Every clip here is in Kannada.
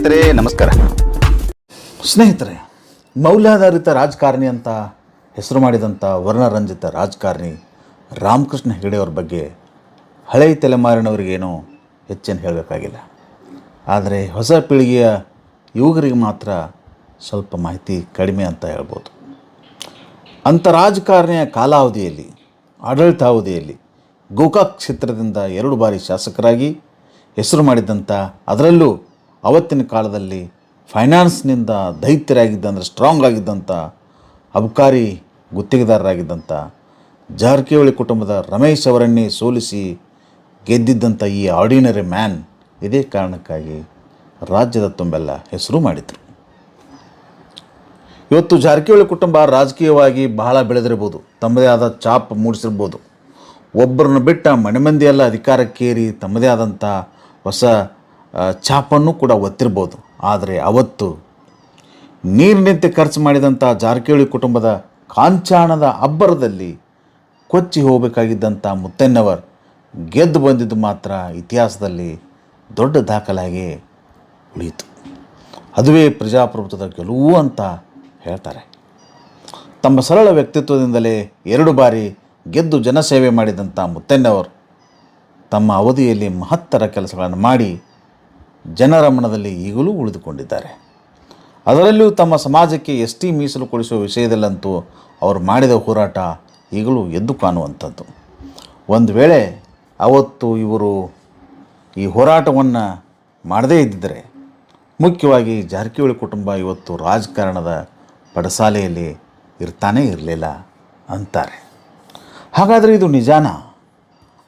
ಸ್ನೇಹಿತರೆ, ನಮಸ್ಕಾರ. ಸ್ನೇಹಿತರೆ, ಮೌಲ್ಯಾಧಾರಿತ ರಾಜಕಾರಣಿ ಅಂತ ಹೆಸರು ಮಾಡಿದಂಥ ವರ್ಣರಂಜಿತ ರಾಜಕಾರಣಿ ರಾಮಕೃಷ್ಣ ಹೆಗಡೆಯವ್ರ ಬಗ್ಗೆ ಹಳೆಯ ತಲೆಮಾರಿನವರಿಗೇನೋ ಹೆಚ್ಚೇನು ಹೇಳಬೇಕಾಗಿಲ್ಲ. ಆದರೆ ಹೊಸ ಪೀಳಿಗೆಯ ಯುವಕರಿಗೆ ಮಾತ್ರ ಸ್ವಲ್ಪ ಮಾಹಿತಿ ಕಡಿಮೆ ಅಂತ ಹೇಳ್ಬೋದು. ಅಂಥ ರಾಜಕಾರಣಿಯ ಕಾಲಾವಧಿಯಲ್ಲಿ, ಆಡಳಿತಾವಧಿಯಲ್ಲಿ ಗೋಕಾಕ್ ಕ್ಷೇತ್ರದಿಂದ ಎರಡು ಬಾರಿ ಶಾಸಕರಾಗಿ ಹೆಸರು ಮಾಡಿದಂಥ ಅದರಲ್ಲೂ ಅವತ್ತಿನ ಕಾಲದಲ್ಲಿ ಫೈನಾನ್ಸ್ನಿಂದ ದೈತ್ಯರಾಗಿದ್ದ ಅಂದರೆ ಸ್ಟ್ರಾಂಗ್ ಆಗಿದ್ದಂಥ ಅಬಕಾರಿ ಗುತ್ತಿಗೆದಾರರಾಗಿದ್ದಂಥ, ಜಾರಕಿಹೊಳಿ ಕುಟುಂಬದ ರಮೇಶ್ ಅವರನ್ನೇ ಸೋಲಿಸಿ ಗೆದ್ದಿದ್ದಂಥ ಈ ಆರ್ಡಿನರಿ ಮ್ಯಾನ್ ಇದೇ ಕಾರಣಕ್ಕಾಗಿ ರಾಜ್ಯದ ತುಂಬೆಲ್ಲ ಹೆಸರು ಮಾಡಿದರು. ಇವತ್ತು ಜಾರಕಿಹೊಳಿ ಕುಟುಂಬ ರಾಜಕೀಯವಾಗಿ ಬಹಳ ಬೆಳೆದಿರ್ಬೋದು ತಮ್ಮದೇ ಆದ ಚಾಪ್ ಮೂಡಿಸಿರ್ಬೋದು ಒಬ್ಬರನ್ನು ಬಿಟ್ಟ ಮನೆಮಂದಿಯೆಲ್ಲ ಅಧಿಕಾರಕ್ಕೇರಿ ತಮ್ಮದೇ ಆದಂಥ ಹೊಸ ಆ, ಛಾಪನ್ನು ಕೂಡ ಒತ್ತಿರ್ಬೋದು. ಆದರೆ ಅವತ್ತು ನೀರಿನಂತೆ ಖರ್ಚು ಮಾಡಿದಂಥ ಜಾರಕಿಹೊಳಿ ಕುಟುಂಬದ ಕಾಂಚಾಣದ ಅಬ್ಬರದಲ್ಲಿ ಕೊಚ್ಚಿ ಹೋಗಬೇಕಾಗಿದ್ದಂಥ ಮುತ್ತೆನ್ನವರ್ ಗೆದ್ದು ಬಂದಿದ್ದು ಮಾತ್ರ ಇತಿಹಾಸದಲ್ಲಿ ದೊಡ್ಡ ದಾಖಲಾಗಿ ಉಳಿಯಿತು. ಅದುವೇ ಪ್ರಜಾಪ್ರಭುತ್ವದ ಗೆಲುವು ಅಂತ ಹೇಳ್ತಾರೆ. ತಮ್ಮ ಸರಳ ವ್ಯಕ್ತಿತ್ವದಿಂದಲೇ ಎರಡು ಬಾರಿ ಗೆದ್ದು ಜನಸೇವೆ ಮಾಡಿದಂಥ ಮುತ್ತೆನ್ನವರು ತಮ್ಮ ಅವಧಿಯಲ್ಲಿ ಮಹತ್ತರ ಕೆಲಸಗಳನ್ನು ಮಾಡಿ ಜನರ ಮನದಲ್ಲಿ ಈಗಲೂ ಉಳಿದುಕೊಂಡಿದ್ದಾರೆ. ಅದರಲ್ಲೂ ತಮ್ಮ ಸಮಾಜಕ್ಕೆ ಎಸ್ ಟಿ ಮೀಸಲು ಕೊಡಿಸುವ ವಿಷಯದಲ್ಲಂತೂ ಅವರು ಮಾಡಿದ ಹೋರಾಟ ಈಗಲೂ ಎದ್ದು ಕಾಣುವಂಥದ್ದು. ಒಂದು ವೇಳೆ ಅವತ್ತು ಇವರು ಈ ಹೋರಾಟವನ್ನು ಮಾಡದೇ ಇದ್ದಿದ್ದರೆ ಮುಖ್ಯವಾಗಿ ಜಾರಕಿಹೊಳಿ ಕುಟುಂಬ ಇವತ್ತು ರಾಜಕಾರಣದ ಪಡಸಾಲೆಯಲ್ಲಿ ಇರ್ತಾನೇ ಇರಲಿಲ್ಲ ಅಂತಾರೆ. ಹಾಗಾದರೆ ಇದು ನಿಜಾನ?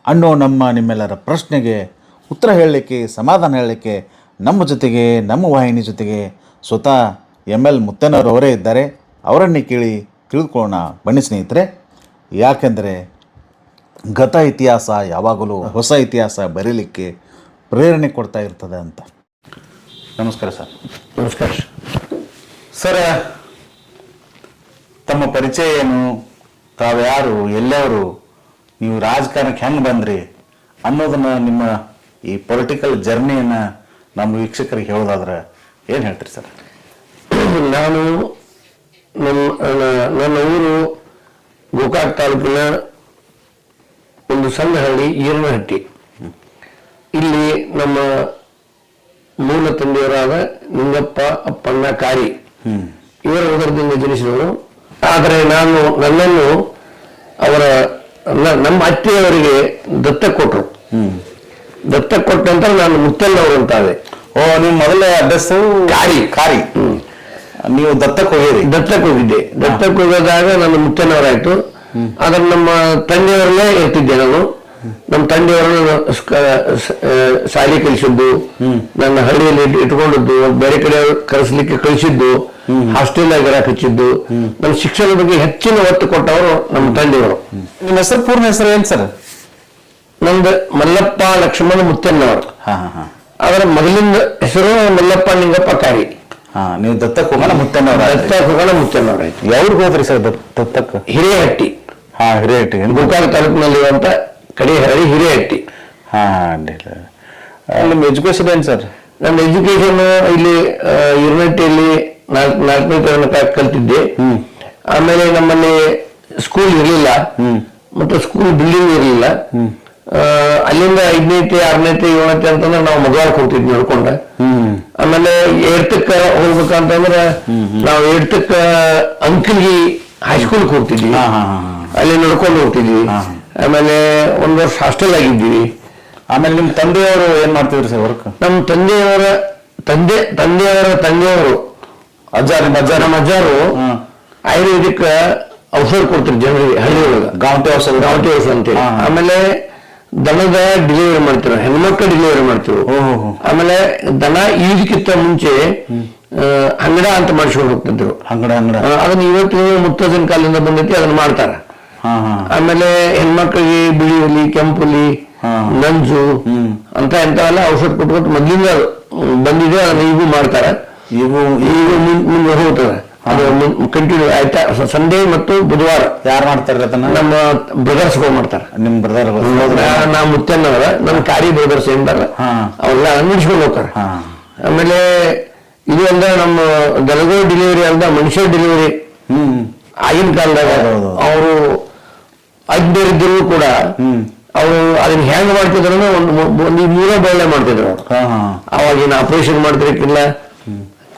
ಅನ್ನೋ ನಮ್ಮ ನಿಮ್ಮೆಲ್ಲರ ಪ್ರಶ್ನೆಗೆ ಉತ್ತರ ಹೇಳಲಿಕ್ಕೆ, ಸಮಾಧಾನ ಹೇಳಲಿಕ್ಕೆ, ನಮ್ಮ ಜೊತೆಗೆ, ನಮ್ಮ ವಾಹಿನಿ ಜೊತೆಗೆ ಸ್ವತಃ ಎಂ ಎಲ್ ಮುತ್ತನವರವರೇ ಇದ್ದಾರೆ. ಅವರನ್ನೇ ಕೇಳಿ ತಿಳಿದುಕೊಳ್ಳೋಣ. ಬನ್ನಿ ಸ್ನೇಹಿತರೆ, ಯಾಕೆಂದರೆ ಗತ ಇತಿಹಾಸ ಯಾವಾಗಲೂ ಹೊಸ ಇತಿಹಾಸ ಬರೀಲಿಕ್ಕೆ ಪ್ರೇರಣೆ ಕೊಡ್ತಾ ಇರ್ತದೆ ಅಂತ. ನಮಸ್ಕಾರ ಸರ್. ನಮಸ್ಕಾರ. ಸರ್, ತಮ್ಮ ಪರಿಚಯ ಏನು ತಾವ್ಯಾರು, ಎಲ್ಲವರು, ನೀವು ರಾಜಕಾರಣಕ್ಕೆ ಹೆಂಗೆ ಬಂದ್ರಿ ಅನ್ನೋದನ್ನು ನಿಮ್ಮ ಈ ಪೊಲಿಟಿಕಲ್ ಜರ್ನಿಯನ್ನ ನಮ್ಮ ವೀಕ್ಷಕರಿಗೆ ಹೇಳೋದಾದ್ರೆ ಏನು ಹೇಳ್ತೀರಿ ಸರ್? ನಾನು ನಮ್ಮ ನನ್ನ- ಊರು ಗೋಕಾಕ್ ತಾಲೂಕಿನ ಒಂದು ಸಣ್ಣ ಹಳ್ಳಿ ಈರನಹಟ್ಟಿ. ಇಲ್ಲಿ ನಮ್ಮ ಮೂಲ ತಂದೆಯವರಾದ ನಿಂಗಪ್ಪ ಅಪ್ಪಣ್ಣ ಕಾರಿ ಇವರ ಉದರದಿಂದ ಜನಿಸಿದವರು. ಆದರೆ ನಾನು ನನ್ನನ್ನು ಅವರ ನಮ್ಮ ಅತ್ತೆಯವರಿಗೆ ದತ್ತ ಕೊಟ್ಟರು. ದತ್ತಕ್ಕೆ ಕೊಟ್ಟಂತ ನಂತರ ನಾನು ಮುತ್ತಲ್ಲವರು ಅಂತಾದೆ ಓ ನಿಮ್ಮ ಮೊದಲ ಅಡ್ರೆಸ್ ಕಾರಿ. ಕಾರಿ ನೀವು ದತ್ತಕ್ಕೆ ಹೋಗಿರಿ. ದತ್ತಕ್ಕೆ ಹೋಗಿದ್ದೆ. ದತ್ತಕ್ಕೆ ಹೋಗೋದಾಗ ನನ್ನ ಮುತ್ತನವರಾಯ್ತು ಆದ್ರೆ ನಮ್ಮ ತಂದೆಯವರನ್ನೇ ಇರ್ತಿದ್ದೆ ನಾನು. ನಮ್ಮ ತಂದೆಯವರನ್ನ ಶಾಲೆ ಕಲಿಸಿದ್ದು ನನ್ನ ಹಳ್ಳಿಯಲ್ಲಿ ಇಟ್ಕೊಂಡಿದ್ದು ಬೇರೆ ಕಡೆ ಕಳಿಸ್ಲಿಕ್ಕೆ ಕಳಿಸಿದ್ದು ಹಾಸ್ಟೆಲ್ ಆಗಿ ಹಚ್ಚಿದ್ದು. ನನ್ನ ಶಿಕ್ಷಣದ ಬಗ್ಗೆ ಹೆಚ್ಚಿನ ಒತ್ತು ಕೊಟ್ಟವರು ನಮ್ಮ ತಂದೆಯವರು. ನಿಮ್ಮ ಹೆಸರು ಪೂರ್ಣ ಹೆಸರು ಏನ್ ಸರ್? ನಂದು ಮಲ್ಲಪ್ಪ ಲಕ್ಷ್ಮಣ ಮುತ್ತನ್ನವರು ಅದರ ಮೊದಲಿಂದ ಹೆಸರು ಮಲ್ಲಪ್ಪ ನಿಂಗಪ್ಪ ಕಾರಿ. ನೀವು ದತ್ತಕ್ ಹೋಗೋಣ ಮುತ್ತಣ್ಣವ್ರ ದತ್ತ ಹೋಗೋಣ ಮುತ್ತನ್ನವರ ಯಾವ್ರಿಗೆ ಹೋದ್ರಿ ಸರ್ ದತ್ತಕ್ಕೆ ಹಿರೇಹಟ್ಟಿ ಹಾಂ ಹಿರಿಯಟ್ಟಿಗೆ ತಾಲೂಕಿನಲ್ಲಿ ತಾಲೂಕಿನಲ್ಲಿರುವಂತ ಕಡೆ ಹರಡಿ ಹಿರೇಹಟ್ಟಿ ಹಾಂ ಹಾಂ ನಿಮ್ಮ ಎಜುಕೇಶನ್ ಏನು ಸರ್? ನನ್ನ ಎಜುಕೇಶನ್ ಇಲ್ಲಿ ಯೂನಿವರ್ಸಿಟಿಯಲ್ಲಿ ಯುನಿವರ್ಸಿಟಿಯಲ್ಲಿ ನಾಲ್ಕು ನಾಲ್ಕನೇ ತನಕ ಕಲ್ತಿದ್ದೆ. ಆಮೇಲೆ ನಮ್ಮಲ್ಲಿ ಸ್ಕೂಲ್ ಇರಲಿಲ್ಲ. ಮತ್ತೆ ಸ್ಕೂಲ್ ಬಿಲ್ಡಿಂಗ್ ಇರಲಿಲ್ಲ. ಅಲ್ಲಿಂದ ಐದನೇತಿ ಆರನೇತಿ ಏಳನೇತಿ ಅಂತಂದ್ರೆ ನಾವು ಮಗವಾಳಕ್ಕೆ ಹೋಗ್ತಿದ್ವಿ ನೋಡ್ಕೊಂಡ. ಆಮೇಲೆ ಏಡ್ತಕ್ಕ ಹೋಗ್ಬೇಕಂತಂದ್ರ ನಾವು ಏಡ್ತಕ್ಕ ಅಂಕಲ್ಗಿ ಹೈಸ್ಕೂಲ್ಗೆ ಹೋಗ್ತಿದ್ವಿ. ಅಲ್ಲಿ ನಡ್ಕೊಂಡು ಹೋಗ್ತಿದ್ವಿ. ಆಮೇಲೆ ಒಂದ್ ವರ್ಷ ಹಾಸ್ಟೆಲ್ ಆಗಿದ್ವಿ. ಆಮೇಲೆ ನಿಮ್ಮ ತಂದೆಯವರು ಏನ್ ಮಾಡ್ತಿದ್ರು ಸರ್ ವರ್ಕ್ ನಮ್ಮ ತಂದೆಯವರ ತಂದೆ ತಂದೆಯವರ ತಂದೆಯವರು ಅಜ್ಜಾರ ಅಜ್ಜ ನಮ್ಮ ಅಜ್ಜಾರು. ಆಯುರ್ವೇದಿಕ್ ಔಷಧ ಕೊಡ್ತಾರೆ ಜನರಿಗೆ ಹಳ್ಳಿ ಒಳಗ ಗಾಂಟಿ ಔಷಧ ಗಾಂಟಿ ಔಷಧ ಅಂತೇಳಿ. ಆಮೇಲೆ ದನದ ಡೆಲಿವರಿ ಮಾಡ್ತಿರು ಹೆಣ್ಮಕ್ಳು ಡೆಲಿವರಿ ಮಾಡ್ತಿರು. ಆಮೇಲೆ ದನ ಈದಕ್ಕಿಂತ ಮುಂಚೆ ಅಂಗಡ ಅಂತ ಮಾಡಿಸ್ಕೊಂಡು ಹೋಗ್ತಿದ್ರು. ಅಂಗಡ ಅಂಗಡ. ಅದನ್ನ ಇವತ್ತು ಮುತ್ತಜ್ಜನ ಕಾಲದಿಂದ ಬಂದೈತಿ ಅದನ್ನ ಮಾಡ್ತಾರ. ಆಮೇಲೆ ಹೆಣ್ಮಕ್ಳಿಗೆ ಬಿಳಿ ಹುಲಿ ಕೆಂಪು ಹುಲಿ. ನಂಜು ಅಂತ ಎಂತವೆಲ್ಲ ಔಷಧ ಕೊಟ್ಕೊಟ್ಟು ಮೊದ್ಲಿಂದ ಬಂದಿದೆ ಅದನ್ನ ಈಗೂ ಮಾಡ್ತಾರ. ಇವು ಈಗ ಮುಂದೆ ಹೋಗ್ತದೆ. ಅದು ಕಂಟಿನ್ಯೂ ಆಯ್ತಾ. ಸಂಡೇ ಮತ್ತು ಬುಧವಾರ. ಯಾರು ಮಾಡ್ತಾರೆ ಅದನ್ನ? ನಮ್ಮ ಬ್ರದರ್ಸ್ಗಳು ಮಾಡ್ತಾರೆ. ನಿಮ್ಮ ಬ್ರದರ್ ನಾ- ಮುತ್ತನ್ನವರ ನಮ್ಮ ಕಾರಿ ಬ್ರದರ್ಸ್ ಏನ್ ಹಾ. ಅವ್ರೆಲ್ಲ ನಡೆಸ್ಕೊಂಡು ಹೋಗ್ತಾರೆ. ಆಮೇಲೆ ಇದು ಅಂದ್ರೆ ನಮ್ಮ ಗಲಗೋ ಡೆಲಿವರಿ ಅಂತ ಮನುಷ್ಯ ಡೆಲಿವರಿ ಹ್ಮ್. ಆಗಿನ ಕಾಲದಾಗ. ಅವರು ಅಜ್ಞರಿದ್ದರೂ ಕೂಡ ಅವರು ಅದನ್ನ ಹೆಂಗ್ ಮಾಡ್ತಿದ್ರು ಒಂದು ಒಂದು ಮೂರ ಬೆಳೆ ಮಾಡ್ತಿದ್ರು ಅವಾಗ ಅವಾಗಿನ ಆಪರೇಷನ್ ಮಾಡ್ತಿರ್ಕಿಲ್ಲ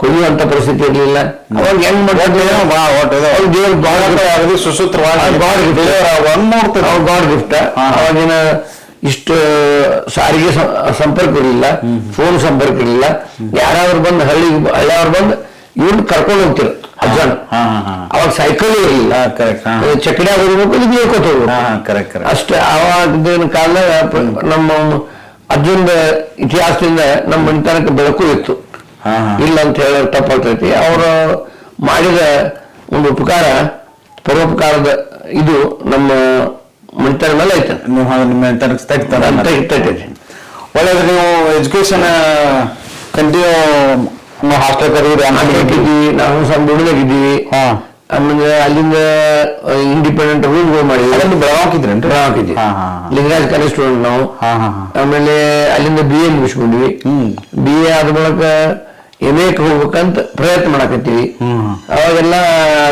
ಕೊಯ್ಯುವಂತ ಪರಿಸ್ಥಿತಿ ಇರಲಿಲ್ಲ. ಅವಾಗ ಹೆಂಗ್ ಅವ್ರು ಗಾಡ್ ಸುಸೂತ್ರವಾಗಿ ಗಾಡ್ ಗಿಫ್ಟ್ ಅವ್ರ ಗಾಡ್ ಗಿಫ್ಟ್. ಅವಾಗಿನ ಇಷ್ಟು ಸಾರಿಗೆ ಸಂಪರ್ಕ ಇರಲಿಲ್ಲ. ಫೋನ್ ಸಂಪರ್ಕ ಇರಲಿಲ್ಲ. ಯಾರಾದ್ರೂ ಬಂದು ಹಳ್ಳಿ ಹಳ್ಳಿಯವ್ರು ಬಂದು ಇವ್ನ ಕರ್ಕೊಂಡು ಹೋಗ್ತಿರು ಅಜ್ಜನ. ಅವಾಗ ಸೈಕಲ್ ಇರಲಿಲ್ಲ. ಚಕಡಿ ಹೋಗ್ಬೇಕು ಇದು ಹೇಳ್ಕೊತ ಹೋಗ್ಬೇಕು ಕರೆಕ್ಟ್ ಕರೆಕ್ಟ್ ಅಷ್ಟೇ ಅವಾಗಿನ ಕಾಲ ನಮ್ಮ ಅಜ್ಜನ ಇತಿಹಾಸದಿಂದ ನಮ್ಮ ಮನೆತನಕ್ಕೆ ಬೆಳಕು ಇತ್ತು. ಇಲ್ಲ ಅಂತ ಹೇಳೋದು ತಪ್ಪಾಗ್ತೈತಿ. ಅವರು ಮಾಡಿದ ಒಂದು ಉಪಕಾರ ಪರೋಪಕಾರದ ಇದು ನಮ್ಮ ಮನೆತನ ಮೇಲೆ ಐತೆ. ನಿಮ್ಮ ಒಳ್ಳೇದು ನೀವು ಎಜುಕೇಶನ್ ಕಂಟಿನ್ಯೂ ಹಾಸ್ಟೆಲ್ ಕರೀರಿ ಹಾಕಿದ್ವಿ ನಾವು ಸಣ್ಣ ದುಡಿದಾಗಿದ್ದೀವಿ ಹಾ. ಆಮೇಲೆ ಅಲ್ಲಿಂದ ಇಂಡಿಪೆಂಡೆಂಟ್ ರೂಲ್ಗಳು ಮಾಡಿದ್ವಿ. ಹಾ ಲಿಂಗರಾಜ್ ಕಾಲೇಜ್ ಸ್ಟೂಡೆಂಟ್ ನಾವು. ಆಮೇಲೆ ಅಲ್ಲಿಂದ ಬಿ ಎ ಮುಗಿಸ್ಕೊಂಡ್ವಿ. ಬಿ ಎ ಆದ ಬಳಿಕ ಎಂ ಎಕ್ ಹೋಗ್ಬೇಕಂತ ಪ್ರಯತ್ನ ಮಾಡಕತ್ತೀವಿ. ಅವಾಗೆಲ್ಲ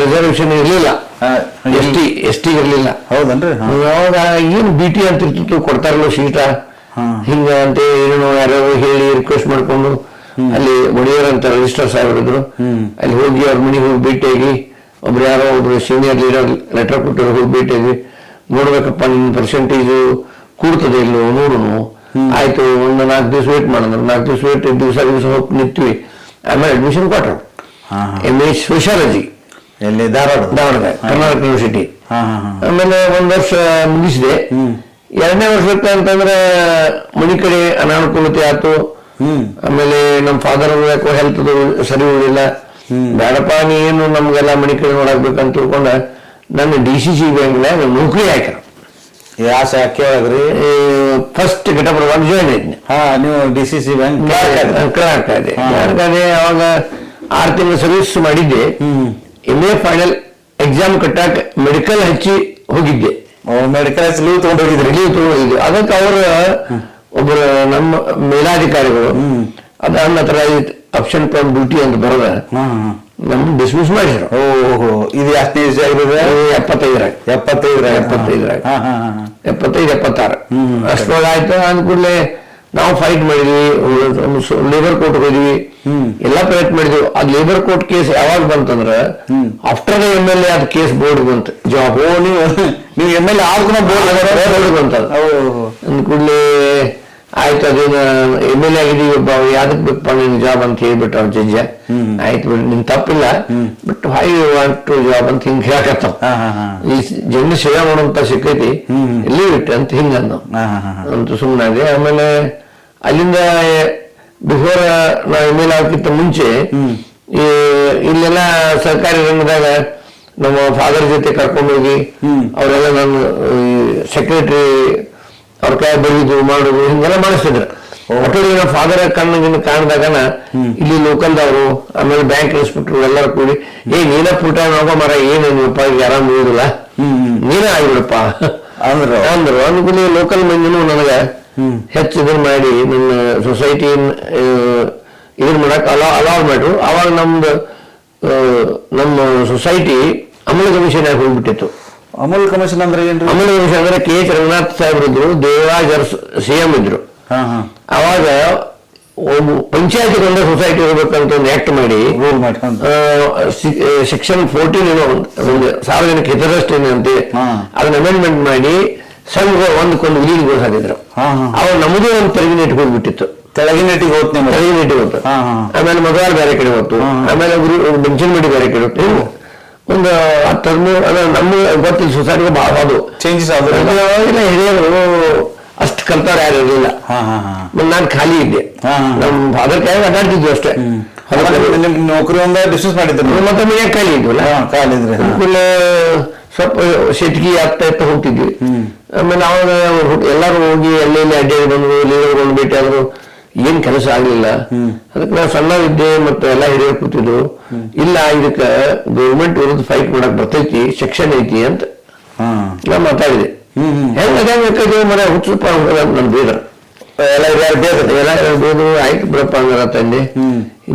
ರಿಸರ್ವೇಶನ್ ಇರಲಿಲ್ಲ. ಎಸ್ ಟಿ ಎಸ್ ಟಿ ಇರಲಿಲ್ಲ. ಹೌದನ್ರಿ? ಅವಾಗ ಏನು ಬಿ ಟಿ ಅಂತ ಇರ್ತಿತ್ತು ಕೊಡ್ತಾರಲ್ಲ ಹಾ. ಹಿಂಗ ಅಂತ ಏನೋ ಯಾರೋ ಹೇಳಿ ರಿಕ್ವೆಸ್ಟ್ ಮಾಡ್ಕೊಂಡು ಅಲ್ಲಿ ಒಡೆಯರ್ ಅಂತ ರಿಜಿಸ್ಟರ್ ಸಾಹೇಬ್ ಇದ್ರು ಅಲ್ಲಿ ಹೋಗಿ ಅವ್ರ ಮನೆಗೆ ಹೋಗಿ ಭೇಟಿಯಾಗಿ ಒಬ್ರು ಯಾರೋ ಒಬ್ರು ಸೀನಿಯರ್ ಲೀಡರ್ ಲೆಟರ್ ಕೊಟ್ಟರು ಹೋಗಿ ಭೇಟಿಯಾಗಿ ನೋಡ್ಬೇಕಪ್ಪ ನಿನ್ನ ಪರ್ಸೆಂಟೇಜ್ ಕೂಡ್ತದೆ ಇಲ್ಲೋ ನೋಡುನು ಆಯ್ತು ಒಂದು ನಾಲ್ಕು ದಿವಸ ವೇಟ್ ಮಾಡಿದ್ರು ನಾಲ್ಕು ದಿವಸ ವೇಟ್ ದಿವಸ ದಿವಸ ಹೋಗಿ ನಿಂತ್ವಿ. ಆಮೇಲೆ ಅಡ್ಮಿಷನ್ ಕೊಟ್ಟರು ಎಂ ಎ ಸೋಶಿಯಾಲಜಿ ಎಲ್ಲಿ? ಧಾರವಾಡ. ಧಾರವಾಡ ಕರ್ನಾಟಕ ಯೂನಿವರ್ಸಿಟಿ ಆಮೇಲೆ ಒಂದು ವರ್ಷ ಮುಗಿಸಿದೆ. ಎರಡನೇ ವರ್ಷಕ್ಕೆ ಅಂತಂದ್ರೆ ಮನಿ ಕಡೆ ಅನಾನುಕೂಲತೆ ಆಯ್ತು. ಆಮೇಲೆ ನಮ್ಮ ಫಾದರ್ ಯಾಕೋ ಹೆಲ್ತ್ ಸರಿ ಉಳಿಲ್ಲ ಬೇಡಪ್ಪ ನೀನು ನಮ್ಗೆಲ್ಲ ಮನಿ ಕಡೆ ನೋಡಾಕ್ಬೇಕಂತ ತಿಳ್ಕೊಂಡ ನನ್ನ ಡಿ ಸಿ ಸಿ ಬ್ಯಾಂಕ್ನಾಗ ನೌಕರಿ ಹಾಕ್ಯಾರ. ಯಾಕೆ ಒಳಗ್ರಿ. ಫಸ್ಟ್ ಘಟಪ್ರಭಾಗ ಜಾಯ್ನ್ ಆಯ್ತೀನಿ ಹಾ ನೀವು D C C bank clerk ಅವಾಗ ಆರು ತಿಂಗಳು ಸರ್ವಿಸ್ ಮಾಡಿದ್ದೆ. ಎಂ ಎ ಫೈನಲ್ ಎಕ್ಸಾಮ್ ಕಟ್ಟಾಕ ಮೆಡಿಕಲ್ ಹಚ್ಚಿ ಹೋಗಿದ್ದೆ. ಮೆಡಿಕಲ್ ಲೀವ್ ತಗೊಂಡು ಲೀವ್ ತಗೊಂಡೋಗಿದ್ರು ಅದಕ್ಕೆ ಅವರ ಒಬ್ಬರು ನಮ್ಮ ಮೇಲಾಧಿಕಾರಿಗಳು ಅದಾದ ನಂತರ ಅಪ್ಷನ್ ಆಪ್ಷನ್ ಫ್ರಮ್ ಡ್ಯೂಟಿ ಅಂತ ಬರದ. ನಮ್ಮ ಡಿಸ್ಮಿಸ್ ಮಾಡಿದ್ರು ಓಹೋ ಇದು ಎಷ್ಟನೇ ಆಗಿದೆ ಎಪ್ಪತ್ತೈದರಾಗ. ಎಪ್ಪತ್ತೈದ್ರ ಎಪ್ಪತ್ತೈದರಾಗ. ಹಾ ಹಾ ಎಪ್ಪತ್ತೈದು ಎಪ್ಪತ್ತಾರು. ಹ್ಮ್. ಅಷ್ಟೊಳಗೆ ಆಯ್ತು ಅಂದ ಕೂಡಲೇ ನಾವು ಫೈಟ್ ಮಾಡಿದ್ವಿ ಲೇಬರ್ ಕೋರ್ಟ್ ಹೋದ್ವಿ. ಎಲ್ಲ ಪ್ರಯತ್ನ ಮಾಡಿದ್ವಿ. ಆ ಲೇಬರ್ ಕೋರ್ಟ್ ಕೇಸ್ ಯಾವಾಗ ಬಂತಂದ್ರ after the M L A ಅದ್ ಕೇಸ್ ಬೋರ್ಡ್ ಬಂತು. ಜಾಬ್ ಓ ನೀವು ನೀವು ಎಂ ಎಲ್ ಎ ಆದ್ರೂ ಬೋರ್ಡ್ ಬಂತ ಅಂದ ಕೂಡಲೇ ಆಯ್ತು ಅದೇನು ಎಂ ಎಲ್ ಎ ಆಗಿದೀವಿ ಒಬ್ಬ ಯಾವ್ದಕ್ ಬೇಕಪ್ಪ ನಿನ್ ಜಾಬ್ ಅಂತ ಹೇಳ್ಬಿಟ್ಟು ಅವ್ರ ಜಜ್ಜ. ಆಯ್ತು ಬಿಡಿ ನಿನ್ ತಪ್ಪಿಲ್ಲ. But I want to job ಅಂತ ಹಿಂಗ್ ಹೇಳಕತ್ತಾವ. ಹಾ ಹಾ ಹಾ. ಈ ಜನ ಸೇವೆ ಮಾಡುವಂತ ಸಿಕ್ಕೈತಿ. ಲೀವ್ ಎಲ್ಲಿ ಬಿಟ್ಟೆ ಅಂತ ಹಿಂಗ ಅಂತ ಸುಮ್ಮನಾದೆ ಆಮೇಲೆ ಅಲ್ಲಿಂದ ಬಿಫೋರ್ ನಾ ಎಂ ಎಲ್ ಆಗಕ್ಕಿಂತ ಮುಂಚೆ ಈ ಇಲ್ಲೆಲ್ಲ ಸರ್ಕಾರಿ ರಂಗದಾಗ ನಮ್ಮ ಫಾದರ್ ಜೊತೆ ಕರ್ಕೊಂಡೋಗಿ. ಅವರೆಲ್ಲ ನಾನು ಸೆಕ್ರೆಟರಿ ಅವ್ರ ಕೈ ಬರೀದು ಮಾಡುದು ಹಿಂಗೆಲ್ಲ ಮಾಡಿಸ್ತಿದ್ರು. ಒಟ್ಟಿಗೆ ನಮ್ಮ ಫಾದರ್ ಕಣ್ಣಿನ ಕಾಣ್ದಾಗನ ಇಲ್ಲಿ ಲೋಕಲ್ದವರು ಆಮೇಲೆ ಬ್ಯಾಂಕ್ ಇನ್ಸ್ಪೆಕ್ಟರ್ ಎಲ್ಲರೂ ಕೂಡಿ ಏ ನೀನ ಪುಟ ನಾವು ಮರ ಏನು ನೀವಪ್ಪ ಈಗ ಆರಾಮ್ ಇರುದಿಲ್ಲ. ನೀನೇ ಆಗಿಬಿಡಪ್ಪ ಅಂದ್ರು. ಅಂದ್ರು. ಅಂದ್ಕೂಲಿ ಲೋಕಲ್ ಮಂದಿನೂ ನನಗೆ ಹೆಚ್ಚು ಇದನ್ನ ಮಾಡಿ ನಿಮ್ಮ ಸೊಸೈಟಿ ಇದನ್ನ ಮಾಡಕ್ ಅಲಾ ಅಲಾವ್ ಮಾಡ್ರು ಅವಾಗ ನಮ್ದು ನಮ್ಮ ಸೊಸೈಟಿ ಅಮಲ ಕಮಿಷನ್ ಆಗಿ ಹೋಗ್ಬಿಟ್ಟಿತ್ತು. ಅಮೂಲ್ ಕಮಿಷನ್ ಅಂದ್ರೆ ಏನ್ರಿ ಅಮೂಲ್ ಕಮಿಷನ್ ಅಂದ್ರೆ ಕೆ ಎಚ್ ರಂಗನಾಥ್ ಸಾಹೇಬ್ರು ಇದ್ರು ದೇವರಾಜ್ ಸಿ ಎಂ ಇದ್ರು ಹಾ ಹಾ ಅವಾಗ ಒಬ್ಬ ಪಂಚಾಯತ್ ಕೊಂಡ ಸೊಸೈಟಿ ಹೋಗ್ಬೇಕಂತ ಒಂದು ಆಕ್ಟ್ ಮಾಡಿ ರೂಲ್ ಸೆಕ್ಷನ್ ಫೋರ್ಟೀನ್ ಏನೋ ಒಂದು ಒಂದು ಸಾರ್ವಜನಿಕ ಹಿತದೃಷ್ಟಿನ ಅಂತ. ಅದನ್ನ ಅಮೆಂಡ್ಮೆಂಟ್ ಮಾಡಿ ಸಂಘ ಒಂದಕ್ಕೊಂದು ವಿಲೀನಗೊಳಿಸ್ ಹಾಕಿದ್ರು. ಅವಾಗ ನಮ್ಮದೇ ಒಂದು ತೆರಿಗೆ ಇಟ್ಟು ಹೋಗ್ಬಿಟ್ಟಿತ್ತು ತೆಳಗಿನ ಇಟ್ಟಿಗೆ ಹೋಗ್ತೀನಿ ಮತ್ತೆ. ತೆರಿಗೆ ಇಟ್ಟು ಹೋಗ್ತು ಹಾ, ಹಾ. ಆಮೇಲೆ ಮಗವಾರ ಬೇರೆ ಕಡೆ ಹೋಗ್ತು ಆಮೇಲೆ ಹಾ. ಆಮೇಲೆ ಬೆಂಚನಮಡಿ ಬೇರೆ ಕಡೆ ಹಿಂಗ್ ಒಂದು ಹತ್ತು ಅಂದ್ರೆ ನಮ್ಗೆ ಗೊತ್ತಿಲ್ಲ ಸೊಸೈಟಿಗೆ ಭಾಳ ಅದು. ಚೇಂಜಸ್ ಅವಾಗಿನ ಹಿರಿಯರು ಅಷ್ಟು ಕಲ್ತಾರ ಯಾರು ಇರಲಿಲ್ಲ. ನಾನು ಖಾಲಿ ಇದ್ದೆ. ನಮ್ಮ ಫಾದರ್ ಕೈ ಅಡ್ಡಾಡ್ತಿದ್ವಿ ಅಷ್ಟೇ. ಅಲ್ಲ, ನಿಮ್ ನೌಕರಿ ಒಂದ ಡಿಸ್ಮಿಸ್ ಮಾಡಿದ್ರು. ಮತ್ತೆ ಮನೆಯಾಗ ಖಾಲಿ ಇದ್ವಲ್ಲ. ಖಾಲಿ ಇದ್ರೆ. ಹಾ. ಸ್ವಲ್ಪ ಶೆಟ್ಗಿ ಆಗ್ತಾ ಇರ್ತಾ ಹೋಗ್ತಿದ್ವಿ. ಆಮೇಲೆ ಅವಾಗ ಹುಟ್- ಎಲ್ಲರೂ ಹೋಗಿ ಅಲ್ಲಿ ಅಡ್ಡಾಡಿ ಬಂದ್ರು ಲೀಡರ್ ಭೇಟಿ ಆದ್ರು ಏನ್ ಕೆಲಸ ಆಗ್ಲಿಲ್ಲ. ಅದಕ್ಕೆ ನಾವು ಸಣ್ಣ ವಿದ್ಯೆ ಮತ್ತೆ ಎಲ್ಲ ಹಿರಿಯರು ಕೂತಿದ್ರು. ಇಲ್ಲ ಇದಕ್ಕ ಗೌರ್ಮೆಂಟ್ ವಿರುದ್ಧ ಫೈಟ್ ಮಾಡಕ್ ಬರ್ತೈತಿ ಸೆಕ್ಷನ್ ಐತಿ ಅಂತ ನಾ ಮಾತಾಡಿದೆ. ಹೆಂಗ ಬೇಕಾದ್ರೆ ಮನೆ ಹುಚ್ಚಪ್ಪ ಅಂತ ನನ್ ಬೇಡ ಎಲ್ಲ ಯಾರು ಬೇಕು ಎಲ್ಲ ಹೇಳ್ಬೋದು ಆಯ್ತು ಬಿಡಪ್ಪ ಹಂಗಾರ ತಂದೆ.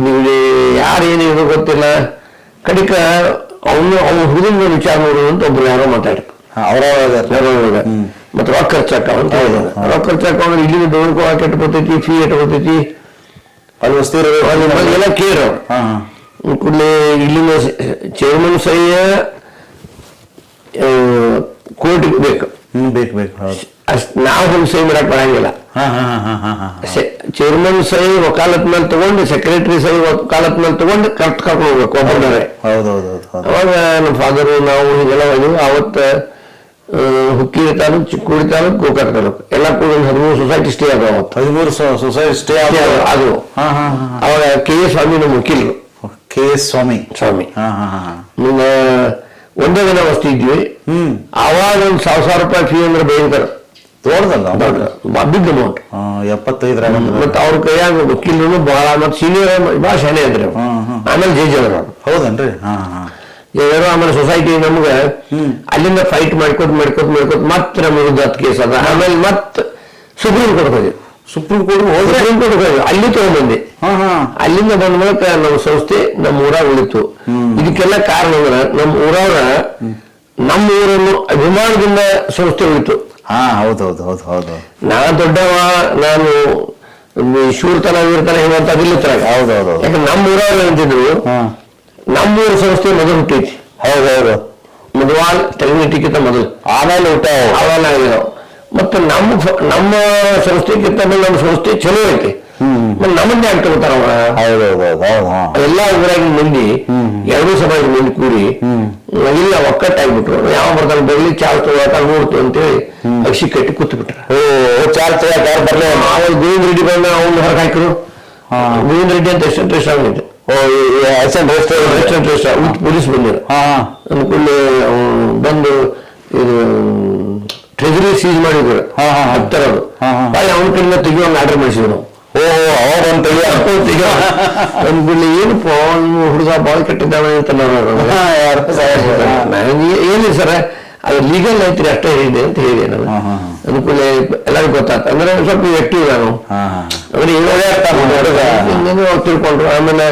ನಿಮ್ಗೆ ಯಾರು ಏನು ಇದು ಗೊತ್ತಿಲ್ಲ. ಕಡಿಕ ಅವನು ಅವ್ನ ಹುಡುಗ ವಿಚಾರ ನೋಡು ಅಂತ ಒಬ್ರು ಯಾರೋ ಮಾತಾಡ್ರು ಅವರೊಳಗ ಮತ್ತೆ ರೊಕ್ಕ ಖರ್ಚಾಕ ಅಂತ ಹೇಳಿದ್ರು ರೊಕ್ಕ ಖರ್ಚು ಅಂದ್ರೆ ಇಲ್ಲಿಂದ ಬೆಳಕು ಹಾಕಿ ಬರ್ತೈತಿ ಫೀ ಎಟ್ ಬರ್ತೈತಿ ಅಲ್ಲಿ ವಸ್ತು ಎಲ್ಲ ಹಾ ಕೂಡಲೇ ಇಲ್ಲಿನ ಚೇರ್ಮನ್ ಸಹಿಯ ಕೋರ್ಟ್ಗೆ ಬೇಕು. ಬೇಕು ಬೇಕು ಅಷ್ಟು ನಾವು ಹೋಗಿ ಸಹಿ ಮಾಡಕ್ ಬರಂಗಿಲ್ಲ. ಚೇರ್ಮನ್ ಸಹಿ ವಕಾಲತ್ ಮೇಲೆ ತಗೊಂಡು ಸೆಕ್ರೆಟರಿ ಸಹಿ ವಕಾಲತ್ ಮೇಲೆ ತಗೊಂಡು ಕರೆಕ್ಟ್ ಕರ್ಕೊಂಡು ಹೋಗ್ಬೇಕು ಒಬ್ಬರೇ ಅವಾಗ ನಮ್ಮ ಫಾದರು ನಾವು ಹೀಗೆಲ್ಲ ಹೋದ್ವಿ ಅವತ್ತ ಹುಕ್ಕೇರಿ ತಾಲೂಕು ಚಿಕ್ಕೋಡಿ ತಾಲೂಕು ಗೋಕಾಕ್ ತಾಲೂಕು. ಎಲ್ಲ ಕೂಡ ಒಂದು ಹದಿಮೂರು ಸೊಸೈಟಿ ಸ್ಟೇ ಅವತ್ತು. ಹದಿಮೂರು ಸೊಸೈಟಿ ಸ್ಟೇ. ಅದು. ಹಾ ಹಾ ಹಾ ಅವಾಗ ಕೆ ಎ ಸ್ವಾಮಿ ನಮ್ಮ ವಕೀಲರು ಕೆ ಎಸ್ ಸ್ವಾಮಿ. ಸ್ವಾಮಿ. ಒಂದೇ ದಿನ ವಸ್ತಿ ಇದ್ವಿ. ಹ್ಮ್. ಅವಾಗ ಒಂದು ಸಾವಿರ ಸಾವಿರ ರೂಪಾಯಿ ಫೀ ಅಂದ್ರೆ ಬೇಯ್ತಾರೆ ದೊಡ್ಡದಲ್ಲ ಬಿಗ್ ಅಮೌಂಟ್ ಹಾ, ಎಪ್ಪತ್ತೈದರಾಗ ಮತ್ತೆ ಅವ್ರ ಕೈಯಾಗ ವಕೀಲರು ಬಹಳ ಮತ್ತೆ ಸೀನಿಯರ್ ಭಾಳ ಶಾಣೆ ಅವ್ರು. ಹ್ಮ್. ಆಮೇಲೆ ಜೈ ಜನ ಹೌದನ್ರಿ? ಹಾ ಹಾ. ಏನೋ ಆಮೇಲೆ ಸೊಸೈಟಿ ನಮ್ಗೆ ಅಲ್ಲಿಂದ ಫೈಟ್ ಮಾಡ್ಕೊತ ಮಾಡ್ಕೊತ ಮಾಡ್ಕೊತ ಮತ್ತೆ ವಿರುದ್ಧ ಹತ್ತು ಕೇಸ್ ಅದ. ಆಮೇಲೆ ಮತ್ತೆ ಸುಪ್ರೀಂ ಕೋರ್ಟ್ ಹೋಗಿ ಸುಪ್ರೀಂ ಕೋರ್ಟ್ ಸುಪ್ರೀಂ ಕೋರ್ಟ್ ಹೋಗಿ ಅಲ್ಲಿ ತಗೊಂಡ್ಬಂದೆ. ಅಲ್ಲಿಂದ ಬಂದ ಮೂಲಕ ನಮ್ಮ ಸಂಸ್ಥೆ ನಮ್ಮ ಊರಾಗ ಉಳಿತು. ಇದಕ್ಕೆಲ್ಲ ಕಾರಣ ಅಂದ್ರೆ ನಮ್ಮ ಊರಾಗ ನಮ್ಮ ಊರನ್ನು ಅಭಿಮಾನದಿಂದ ಸಂಸ್ಥೆ ಉಳಿತು. ಹಾ ಹೌದು ಹೌದು ಹೌದು ಹೌದು ನಾ ದೊಡ್ಡವ ನಾನು ಶೂರ್ತನ ವೀರ್ತನ ಹೇಳುವಂತ ಅದಿಲ್ಲ ಹೌದು ಹೌದು ಹೌದು. ಯಾಕಂದ್ರೆ ನಮ್ಮ ಊರವ್ರು ಅಂತಿದ್ರು ಹಾ ನಮ್ಮ ಊರ ಸಂಸ್ಥೆ ಮೊದಲು ಹುಟ್ಟೈತಿ ಹೌದು ಹೌದು ಮಧುವಾಲ್ ತೆಲಂಗಿಟಿಕ್ಕಿಂತ ಮೊದಲು. ಆಮೇಲೆ ಊಟ ಆಮೇಲೆ ಆಗಿದಾವ ಮತ್ತು ನಮ್ಮ ನಮ್ಮ ಸಂಸ್ಥೆಗಿಂತ ನಮ್ಮ ಸಂಸ್ಥೆ ಚಲೋ ಐತಿ. ನಮ್ಮನ್ನೇ ತಗೋತಾರ ಹಾ. ಎಲ್ಲ ಊರಾಗಿನ ಮಂದಿ ಎರಡೂ ಸಮಾಜದ ಮಂದಿ ಕೂಡಿ ಇಲ್ಲ ಒಕ್ಕಟ್ಟಾಗ್ಬಿಟ್ರು. ಯಾವ ಬರ್ತಾನೆ ಬರ್ಲಿ ಚಾಲ್ ತಗೋತಾರ ನೋಡ್ತು ಅಂತೇಳಿ ಅಕ್ಷಿ ಕಟ್ಟಿ ಕೂತ್ ಬಿಟ್ರ ತಗೊಳಕ್ ಯಾರು ಬರ್ಲೇ. ಆವಾಗ ಗೋವಿಂದ ರೆಡ್ಡಿ ಬಂದ ಅವ್ನು ಹೊರಗೆ ಹಾಕಿರು. ಗೋವಿಂದ ರೆಡ್ಡಿ ಅಂತ ಎಷ್ಟು ಇಂಟ್ರೆಸ್ಟ್ ಆಗಿತ್ತು ಆಕ್ಸಿಡೆಂಟ್ ಟ್ರೆಸ್ಟ್ ವಿತ್ ಪೊಲೀಸ್ ಬಂದರು ಅನುಕೂಲ ಬಂದು ಇದು ಟ್ರೆಜರಿ ಸೀಸ್ ಮಾಡಿದ್ರು ಹಾ, ಹಾ, ಹಾ. ಹತ್ತರದು ಹಾ, ಹಾ. ಬಾಯಿ ಅವನ ಕಡೆಯಿಂದ ತೆಗಿಯೋಂಗ್ ಆರ್ಡರ್ ಮಾಡಿಸಿದ್ರು. ನಾವು ಓ ಅವಾಗ ಒಂದು ತೆಗಿಯ ಅನ್ಬಿಡ್ಲಿ ಏನಪ್ಪ ನೀವು ಹುಡುಗ ಬಾಲ್ ಕೆಟ್ಟಿದ್ದಾವೆ ಅಂತ ಏನಿಲ್ಲ ಸರ್. ಅದು ಲೀಗಲ್ ಐತ್ರಿ ಅಷ್ಟೇ ಹೇಳಿದೆ ಅಂತ ಹೇಳಿದೆ ನಾನು. ಅನುಕೂಲ ಎಲ್ಲರಿಗೂ ಗೊತ್ತಾತ ಅಂದ್ರೆ ಸ್ವಲ್ಪ ವ್ಯಕ್ತಿ ನಾನು. ಅಂದ್ರೆ ತಿಳ್ಕೊಂಡ್ರು. ಆಮೇಲೆ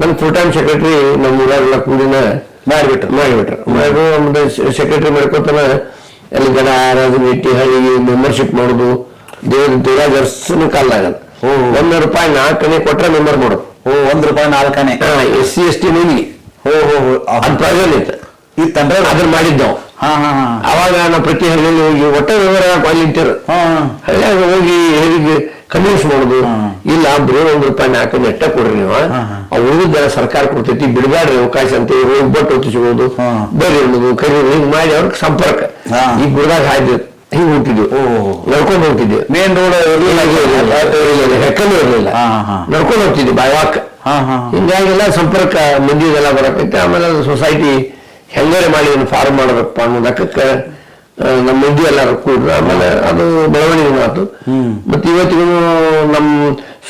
ನನ್ನ ಫುಲ್ ಟೈಮ್ ಸೆಕ್ರೆಟರಿ ನಮ್ಮ ಊರಾಗೆಲ್ಲ ಕೂಡಿನ ಮಾಡಿಬಿಟ್ರು. ಮಾಡಿಬಿಟ್ರು. ಮಾಡಿ ನಮ್ದು ಸೆಕ್ರೆಟರಿ ಮಾಡ್ಕೊತಾನ ಎಲ್ಲ ಜನ ಆರಾಧನೆ ಭೇಟಿ ಹಳ್ಳಿ ಮೆಂಬರ್ಶಿಪ್ ಮಾಡೋದು. ದೇವ್ರ ದೇವರಾಜರ್ಸನ ಕಾಲಾಗಲ್ಲ ಒಂದು ರೂಪಾಯಿ ನಾಲ್ಕನೇ ಕೊಟ್ರೆ ಮೆಂಬರ್ ಮಾಡೋದು. ಓ ಒಂದು ರೂಪಾಯಿ ನಾಲ್ಕನೇ. ಎಸ್ ಸಿ ಎಸ್ ಟಿ ಓ ಹೋ ಹೋ ಅದು ಪ್ರಯೋಜನ ಇತ್ತು. ಇತ್ತಂದ್ರೆ ಅದನ್ನ ಮಾಡಿದ್ದವು. ಹಾ ಹಾ ಹಾ. ಅವಾಗ ನಾವು ಪ್ರತಿ ಹಳ್ಳಿಯಲ್ಲಿ ಹೋಗಿ ಒಟ್ಟ ವಿವರ ಹಾ ಹಳ್ಳಿಯಾಗ ಹೋಗಿ ಹೇಗೆ ಕನ್ವಿನ್ಸ್ ಮಾಡುದು. ಇಲ್ಲ ಬರೀ ಒಂದ್ ರೂಪಾಯಿ ನಾಲ್ಕು ನೆಟ್ಟ ಕೊಡ್ರಿ ನೀವು. ಆ ಉಳಿದ ಸರ್ಕಾರ ಕೊಡ್ತೈತಿ ಬಿಡಬೇಡ್ರಿ ಅವಕಾಶ ಅಂತ ಹೇಳಿ ಹೋಗಿ ಬಟ್ಟು ಹೊತ್ತಿಸ್ಬೋದು ಹಾ. ಬರ್ರಿ ಅನ್ನೋದು ಕರಿ ಹಿಂಗ್ ಮಾಡಿ ಅವ್ರಿಗೆ ಸಂಪರ್ಕ. ಈ ಗುಡ್ದಾಗ ಹಾಯ್ದು ಹಿಂಗ್ ಹೋಗ್ತಿದ್ವಿ. ಓ. ನಡ್ಕೊಂಡು ಹೋಗ್ತಿದ್ವಿ. ಮೇನ್ ರೋಡ್ ಇರ್ಲಿಲ್ಲ ಹೆಕ್ಕಲು ಇರಲಿಲ್ಲ. ನಡ್ಕೊಂಡು ಹೋಗ್ತಿದ್ವಿ ಬಾಯ್ವಾಕ್ ಹಾ ಹಾ ಹಿಂಗಾಗೆಲ್ಲ ಸಂಪರ್ಕ ಮಂದಿದೆಲ್ಲ ಬರಕೈತೆ. ಆಮೇಲೆ ಸೊಸೈಟಿ ಹೆಂಗಾರೆ ಮಾಡಿ ಫಾರ್ಮ್ ಮಾಡಬೇಕಪ್ಪ ಅನ್ನೋ ಲೆಕ್ಕಕ್ಕೆ ಆ, ನಮ್ಮ ಮಂದಿ ಎಲ್ಲರೂ ಕೂಡ ಆಮೇಲೆ ಅದು ಬೆಳವಣಿಗೆ ಮಾತು ಮತ್ತೆ ಇವತ್ತಿಗೂ ನಮ್ಮ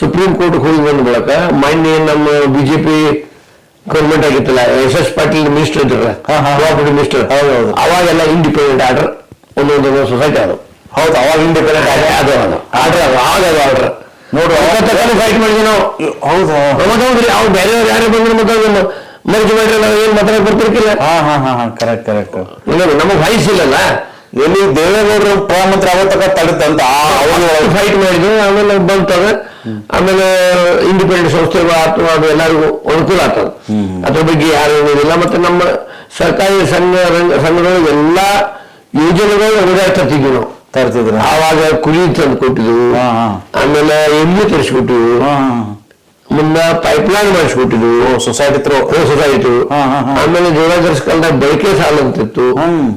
ಸುಪ್ರೀಂ ಕೋರ್ಟ್ ಹೋಗಿ ಬಂದ ಬಳಿಕ ಮಾನ್ಯ ನಮ್ಮ ಬಿಜೆಪಿ ಗೌರ್ಮೆಂಟ್ ಆಗಿತ್ತಲ್ಲ ಎಸ್ ಎಸ್ ಪಾಟೀಲ್ ಮಿನಿಸ್ಟರ್ ಇದ್ರಲ್ಲ. ಕೋಆಪರೇಟಿವ್ ಮಿನಿಸ್ಟರ್ ಹೌದು, ಹೌದು. ಅವಾಗೆಲ್ಲ ಇಂಡಿಪೆಂಡೆಂಟ್ ಆರ್ಡರ್ ಒಂದೊಂದು ಸೊಸೈಟಿ ಅದು. ಹೌದು ಅವಾಗ ಇಂಡಿಪೆಂಡೆಂಟ್ ಆರ್ಡರ್ ಅದು ಅದು ಆರ್ಡರ್ ಅದು ಆಗ ಅದು ಆರ್ಡರ್ ನೋಡು, ತಗೊಂಡು ಫೈಟ್ ಮಾಡಿದ್ವಿ ನಾವು. ಹೌದು. ಹೌದೌದ್ರಿ ಅವ್ರು ಬೇರೆ ಯಾರೇ ಬಂದ್ರು ಮತ್ತೆ ಅದನ್ನು ಮರ್ಜಿ ಮಾಡಿದ್ರೆ ನಾವು ಏನ್ ಮಾತಾಡಕ್ ಬರ್ತಿರ್ಕಿಲ್ಲ ಹಾ ಹಾ ಹಾ ಕರೆಕ್ಟ್ ಕರೆಕ್ಟ್ ನಮಗೆ ನಮಗ್ ವಯಸ್ಸಿಲ್ಲಲ್ಲ ಎಲ್ಲಿ ದೇವೇಗೌಡರು ಪ್ರಧಾನಮಂತ್ರಿ ಆಗತಕ್ಕ ತಡುತ್ತಂತ ಅವಾಗ ಫೈಟ್ ಮಾಡಿದ್ರು ಆಮೇಲೆ ಬಂತದ ಆಮೇಲೆ ಇಂಡಿಪೆಂಡೆಂಟ್ ಸಂಸ್ಥೆಗಳು ಅಥವಾ ಅದು ಎಲ್ಲರಿಗೂ ಅನುಕೂಲ ಆಗ್ತದ. ಅದ್ರ ಬಗ್ಗೆ ಯಾರು ಏನಿಲ್ಲ ಮತ್ತೆ ನಮ್ಮ ಸರ್ಕಾರಿ ಸಂಘ ಸಂಘಗಳು ಎಲ್ಲಾ ಯೋಜನೆಗಳು ಅನುದಾಯ ತರ್ತಿದ್ವಿ ನಾವು. ತರ್ತಿದ್ರು. ಆವಾಗ ಕುರಿ ತಂದು ಕೊಟ್ಟಿದ್ವು. ಆಮೇಲೆ ಎಲ್ಲಿ ತರಿಸ್ಕೊಟ್ಟಿದ್ವು ಹಾ ಲೈನ್ ಪೈಪ್ಲೈನ್ ಮಾಡಿಸ್ಬಿಟ್ಟಿದ್ವು ಸೊಸೈಟಿ ತ್ರೋ ಸೊಸೈಟಿ. ಆಮೇಲೆ ಜೋಳದರ್ಸ್ ಕಾಲದಾಗ ಬಳಕೆ ಸಾಲ ಅಂತಿತ್ತು.